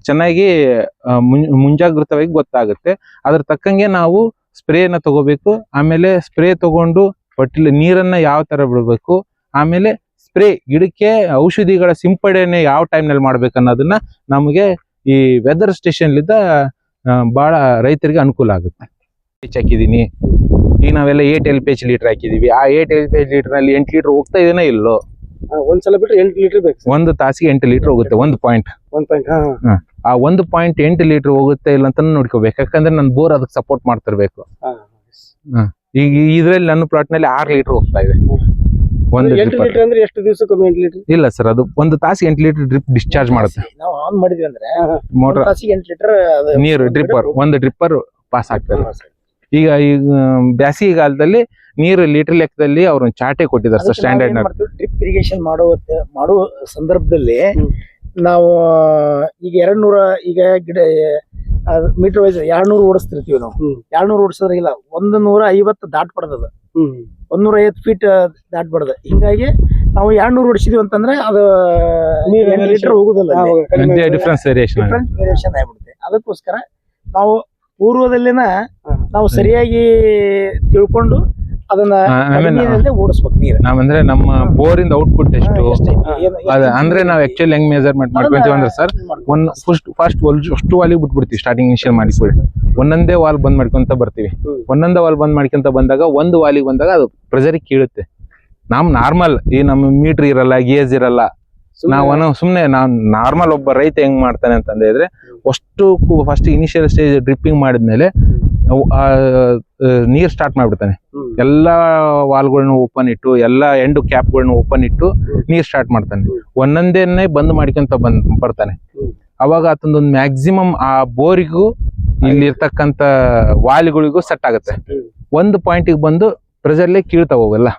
ಚೆನ್ನಾಗಿ ಆ, ಮುಂ- ಮುಂಜಾಗೃತವಾಗಿ ಗೊತ್ತಾಗುತ್ತೆ. ಅದ್ರ ತಕ್ಕಂಗೆ ನಾವು ಸ್ಪ್ರೇನ ತಗೋಬೇಕು ಆಮೇಲೆ ಸ್ಪ್ರೇ ತಗೊಂಡು ಪಟ್ಟಿಲ್ ನೀರನ್ನ ಯಾವ ತರ ಬಿಡಬೇಕು ಆಮೇಲೆ ಸ್ಪ್ರೇ ಗಿಡಕ್ಕೆ ಔಷಧಿಗಳ ಸಿಂಪಡಣೆ ಯಾವ ಟೈಮ್ನಲ್ಲಿ ಮಾಡ್ಬೇಕು ಅನ್ನೋದನ್ನ ನಮಗೆ ಈ ವೆದರ್ ಸ್ಟೇಷನ್ ಲಿಂದ ಬಹಳ ರೈತರಿಗೆ ಅನುಕೂಲ ಆಗುತ್ತೆ. ಪೇಚ್ ಹಾಕಿದೀನಿ. ಈಗ ನಾವೆಲ್ಲ eight L P H litre ಹಾಕಿದೀವಿ. ಆ ಏಟ್ ಎಲ್ ಪಿ ಎಚ್ ಲೀಟರ್ನಲ್ಲಿ ಎಂಟು ಲೀಟರ್ ಹೋಗ್ತಾ ಇದೇನೋ ಇಲ್ಲೋ? ಒಂದ್ಸಲ ಬಿಟ್ರೆ ಎಂಟು ಲೀಟರ್ ಬೇಕು ಒಂದು ತಾಸಿಗೆ ಎಂಟು ಲೀಟರ್ ಹೋಗುತ್ತೆ ಒಂದು ಪಾಯಿಂಟ್ ಒಂದ್ ಪಾಯಿಂಟ್ ಹಾ ಹಾ, ಆ ಒಂದು ಪಾಯಿಂಟ್ ಎಂಟು ಲೀಟರ್ ಹೋಗುತ್ತೆ ಇಲ್ಲ ಅಂತ ನೋಡ್ಕೋಬೇಕು. ಯಾಕಂದ್ರೆ ನನ್ನ ಬೋರ್ ಅದಕ್ಕೆ ಸಪೋರ್ಟ್ ಮಾಡ್ತಿರ್ಬೇಕು. ಹಾ ಈಗ ಇದ್ರಲ್ಲಿ ನನ್ನ ಪ್ಲಾಟ್ನಲ್ಲಿ ಆರು ಲೀಟರ್ ಹೋಗ್ತಾ ಇದೆ. ಒಂದು ಎಂಟು ಲೀಟರ್ ಅಂದ್ರೆ ಎಷ್ಟು ದಿವಸಕ್ಕೊಮ್ಮೆ ಎಂಟು ಲೀಟರ್ ಇಲ್ಲ ಸರ್ ಅದು ಒಂದು ತಾಸಿಗೆ ಎಂಟು ಲೀಟರ್ ಡ್ರಿಪ್ ಡಿಸ್ಚಾರ್ಜ್ ಮಾಡುತ್ತೆ. ನಾವು ಆನ್ ಮಾಡಿದ್ವಿ ಅಂದ್ರೆ ಮೋಟರ್ ತಾಸಿಗೆ ಎಂಟು ಲೀಟರ್ ನೀರು ಡ್ರಿಪ್ಪರ್ ಒಂದು ಡ್ರಿಪ್ಪರ್ ಪಾಸ್ ಆಗ್ತದೆ. ಈಗ ಈಗ ಬ್ಯಾಸಿಗೆಗಾಲದಲ್ಲಿ ನೀರು ಲೀಟರ್ ಲೆಕ್ಕದಲ್ಲಿ ಅವ್ರ ಒಂದು ಚಾಟೆ ಕೊಟ್ಟಿದ್ದಾರೆ ಸರ್ ಸ್ಟ್ಯಾಂಡರ್ಡ್ ಡ್ರಿಪ್ ಇರಿಗೇಷನ್ ಮಾಡುವ ಮಾಡುವ ಸಂದರ್ಭದಲ್ಲಿ ನಾವು ಈಗ ಎರಡ್ ನೂರ ಈಗ ಗಿಡ ಮೀಟರ್ ವೈಸ್ ಎರಡ್ ನೂರು ಓಡಿಸ್ತಿರ್ತೀವಿ ನಾವು. ಎರಡ್ ನೂರು ಓಡಿಸಿದ್ರೆ ಇಲ್ಲ ಒಂದು ನೂರ ಐವತ್ತು ದಾಟ್ ಹ್ಮ್. ಒಂದ್ ನೂರ ಐವತ್ತು ಫೀಟ್ ದಾಟ್ಬಾರ್ದು ಹಿಂಗಾಗಿ ನಾವು ಎರಡ್ ನೂರು ಓಡಿಸಿದ್ವಿ ಅಂತಂದ್ರೆ ಅದು ನೀರು ಲೀಟರ್ ಹೋಗುದಿಲ್ಲ. ಡಿಫ್ರೆನ್ಸ್ ವೇರಿಯೇಷನ್ ಆಗ್ಬಿಡುತ್ತೆ. ಅದಕ್ಕೋಸ್ಕರ ನಾವು ಪೂರ್ವದಲ್ಲಿನ ನಾವು ಸರಿಯಾಗಿ ತಿಳ್ಕೊಂಡು ಅದನ್ನ ಓಡಿಸ್ಬೇಕು ನೀರು. ನಾವಂದ್ರೆ ನಮ್ಮ ಬೋರಿಂದ ಔಟ್ಪುಟ್ ಎಷ್ಟು? ಅಂದ್ರೆ ನಾವು ಆಕ್ಚುಲಿ ಹೆಂಗ್ ಮೆಜರ್ಮೆಂಟ್ ಮಾಡ್ಕೊಂತೀವಿ ಅಂದ್ರೆ ಸರ್ ಒಂದ್ ಫಸ್ಟ್ ಫಸ್ಟ್ ಅಷ್ಟು ವಾಲಿಗೆ ಬಿಟ್ಬಿಡ್ತೀವಿ ಸ್ಟಾರ್ಟಿಂಗ್ ಇನಿಷಿಯಲ್ ಮಾಡಿಸ್ಬಿಡಿ ಒಂದೊಂದೇ ವಾಲ್ ಬಂದ್ ಮಾಡ್ಕೊಂತ ಬರ್ತೀವಿ. ಒಂದೊಂದೇ ವಾಲ್ ಬಂದ್ ಮಾಡ್ಕೊಂತ ಬಂದಾಗ ಒಂದು ವಾಲಿಗೆ ಬಂದಾಗ ಅದು ಪ್ರೆಸರ್ ಕೀಳುತ್ತೆ. ನಮ್ ನಾರ್ಮಲ್ ಈ ನಮ್ಮ ಮೀಟರ್ ಇರಲ್ಲ ಗೇಜ್ ಇರಲ್ಲ. ನಾವ್ ಸುಮ್ನೆ ನಾವ್ ನಾರ್ಮಲ್ ಒಬ್ಬ ರೈತ ಹೆಂಗ್ ಮಾಡ್ತಾನೆ ಅಂತಂದ್ರೆ ಅಷ್ಟು ಫಸ್ಟ್ ಇನಿಷಿಯಲ್ ಸ್ಟೇಜ್ ಡ್ರಿಪ್ಪಿಂಗ್ ಮಾಡಿದ್ಮೇಲೆ ನೀರ್ ಸ್ಟಾರ್ಟ್ ಮಾಡ್ಬಿಡ್ತಾನೆ ಎಲ್ಲಾ ವಾಲ್ಗಳನ್ನ ಓಪನ್ ಇಟ್ಟು ಎಲ್ಲಾ ಎಂಡು ಕ್ಯಾಪ್ಗಳನ್ನ ಓಪನ್ ಇಟ್ಟು ನೀರ್ ಸ್ಟಾರ್ಟ್ ಮಾಡ್ತಾನೆ. ಒಂದೊಂದೇನೆ ಬಂದ್ ಮಾಡ್ಕೊಂತ ಬಂದ್ ಬರ್ತಾನೆ. ಅವಾಗ ಆತಂದೊಂದು ಮ್ಯಾಕ್ಸಿಮಮ್ ಆ ಬೋರಿಗೂ ಇಲ್ಲಿ ಇರ್ತಕ್ಕಂತ ವಾಲಿಗಳಿಗೂ ಸೆಟ್ ಆಗುತ್ತೆ. ಒಂದು ಪಾಯಿಂಟಿಗೆ ಬಂದು ಪ್ರೆಸರ್ಲೆ ಕೀಳ್ತಾವ ಅವೆಲ್ಲ.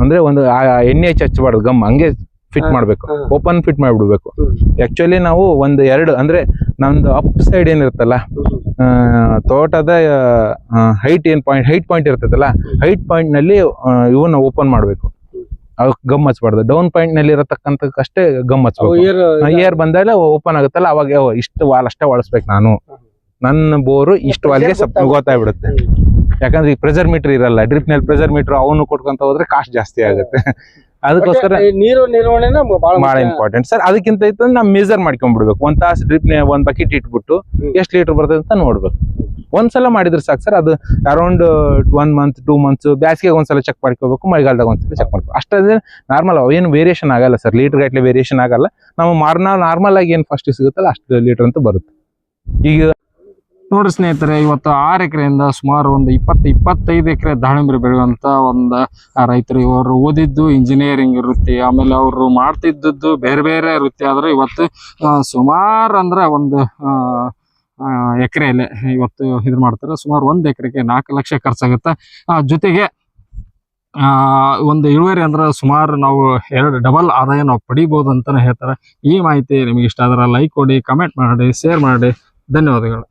ಅಂದ್ರೆ ಒಂದು ಆ ಎಣ್ಣೆ ಹಚ್ಚಿ ಹಚ್ಚಬಾರ್ದು ಗಮ್ ಹಂಗೆ ಫಿಟ್ ಮಾಡಬೇಕು. ಓಪನ್ ಫಿಟ್ ಮಾಡಿಬಿಡ್ಬೇಕು. ಆ್ಯಕ್ಚುಲಿ ಆಕ್ಚುಲಿ ನಾವು ಒಂದು ಎರಡು ಅಂದ್ರೆ ನಮ್ದು ಅಪ್ ಸೈಡ್ ಏನಿರುತ್ತಲ್ಲ ತೋಟದ ಹೈಟ್ ಏನ್ ಪಾಯಿಂಟ್ ಹೈಟ್ ಪಾಯಿಂಟ್ ಇರ್ತದಲ್ಲ ಹೈಟ್ ಪಾಯಿಂಟ್ನಲ್ಲಿ ಆ, ಇವನ್ನ ಓಪನ್ ಮಾಡ್ಬೇಕು. ಅವ್ ಗಮ್ ಹಚ್ಬಾರ್ದು. ಡೌನ್ ಪಾಯಿಂಟ್ನಲ್ಲಿ ಇರತಕ್ಕಂತ ಅಷ್ಟೇ ಗಮ್ ಹಚ್ಬೇಕು. ಏರ್ ಏರ್ ಬಂದಾಗ ಓಪನ್ ಆಗುತ್ತಲ್ಲ ಅವಾಗ ಇಷ್ಟ ವಾಲ್ ಅಷ್ಟೇ ಒಳಸ್ಬೇಕು ನಾನು. ನನ್ನ ಬೋರು ಇಷ್ಟು ವಾಲ್ಗೆ ಸ್ವಲ್ಪ ಗೊತ್ತಾಗ್ಬಿಡುತ್ತೆ. ಯಾಕಂದ್ರೆ ಈ ಪ್ರೆಷರ್ ಮೀಟರ್ ಇರಲ್ಲ ಡ್ರಿಪ್ನಲ್ಲಿ ಪ್ರೆಸರ್ ಮೀಟರ್ ಅವನು ಕೊಟ್ಕೊಂತ ಹೋದ್ರೆ ಕಾಸ್ಟ್ ಜಾಸ್ತಿ ಆಗುತ್ತೆ. ಅದಕ್ಕೋಸ್ಕರ ನೀರು ನಿರ್ವಹಣೆ ಬಹಳ ಇಂಪಾರ್ಟೆಂಟ್ ಸರ್ ಅದಕ್ಕಿಂತ ಇತ್ತಂದ್ರೆ ನಾವು ಮೇಜರ್ ಮಾಡ್ಕೊಂಡ್ಬಿಡ್ಬೇಕು ಒಂದ್ ತಾಸು ಡ್ರಿಪ್ ಒಂದ್ ಬಕೆಟ್ ಇಟ್ಬಿಟ್ಟು ಎಷ್ಟು ಲೀಟರ್ ಬರ್ತದೆ ಅಂತ ನೋಡ್ಬೇಕು. ಒಂದ್ಸಲ ಮಾಡಿದ್ರೆ ಸಾಕು ಸರ್ ಅದು around one month two months ಬ್ಯಾಸಿಗೆ ಒಂದ್ಸಲ ಚೆಕ್ ಮಾಡ್ಕೋಬೇಕು ಮಳೆಗಾಲದಾಗ ಒಂದ್ಸಲ ಚೆಕ್ ಮಾಡ್ಬೇಕು ಅಷ್ಟೇ ನಾರ್ಮಲ್ ಏನು ವೇರಿಯೇಷನ್ ಆಗಲ್ಲ ಸರ್ ಲೀಟರ್ ಗಟ್ಟಲೆ ವೇರಿಯೇಷನ್ ಆಗಲ್ಲ. ನಾವು ಮಾರ್ನ ನಾರ್ಮಲ್ ಆಗಿ ಏನು ಫಸ್ಟ್ ಸಿಗುತ್ತಲ್ಲ ಅಷ್ಟು ಲೀಟರ್ ಅಂತ ಬರುತ್ತೆ. ಈಗ ನೋಡ್ರಿ ಸ್ನೇಹಿತರೆ, ಇವತ್ತು ಆರು ಎಕರೆಯಿಂದ ಸುಮಾರು ಒಂದು ಇಪ್ಪತ್ತು, ಇಪ್ಪತ್ತೈದು ಎಕರೆ ದಾಳಿಂಬೆ ಬೆಳೆಯುವಂತ ಒಂದು ರೈತರು ಇವರು ಓದಿದ್ದು ಇಂಜಿನಿಯರಿಂಗ್ ವೃತ್ತಿ, ಆಮೇಲೆ ಅವರು ಮಾಡ್ತಿದ್ದದ್ದು ಬೇರೆ ಬೇರೆ ವೃತ್ತಿ. ಆದ್ರೆ ಇವತ್ತು ಸುಮಾರು ಅಂದ್ರೆ ಒಂದು ಎಕರೆಯಲ್ಲಿ ಇವತ್ತು ಇದು ಮಾಡ್ತಾರೆ. ಸುಮಾರು ಒಂದು ಎಕರೆಗೆ ನಾಲ್ಕು ಲಕ್ಷ ಖರ್ಚಾಗುತ್ತೆ. ಜೊತೆಗೆ ಒಂದು ಇಳುವರಿ ಅಂದ್ರೆ ಸುಮಾರು ನಾವು ಎರಡು ಡಬಲ್ ಆದಾಯ ನಾವು ಪಡಿಬೋದು ಅಂತಾನೆ ಹೇಳ್ತಾರೆ. ಈ ಮಾಹಿತಿ ನಿಮಗೆ ಇಷ್ಟ ಆದ್ರೆ ಲೈಕ್ ಕೊಡಿ, ಕಮೆಂಟ್ ಮಾಡಿ, ಶೇರ್ ಮಾಡಿ. ಧನ್ಯವಾದಗಳು.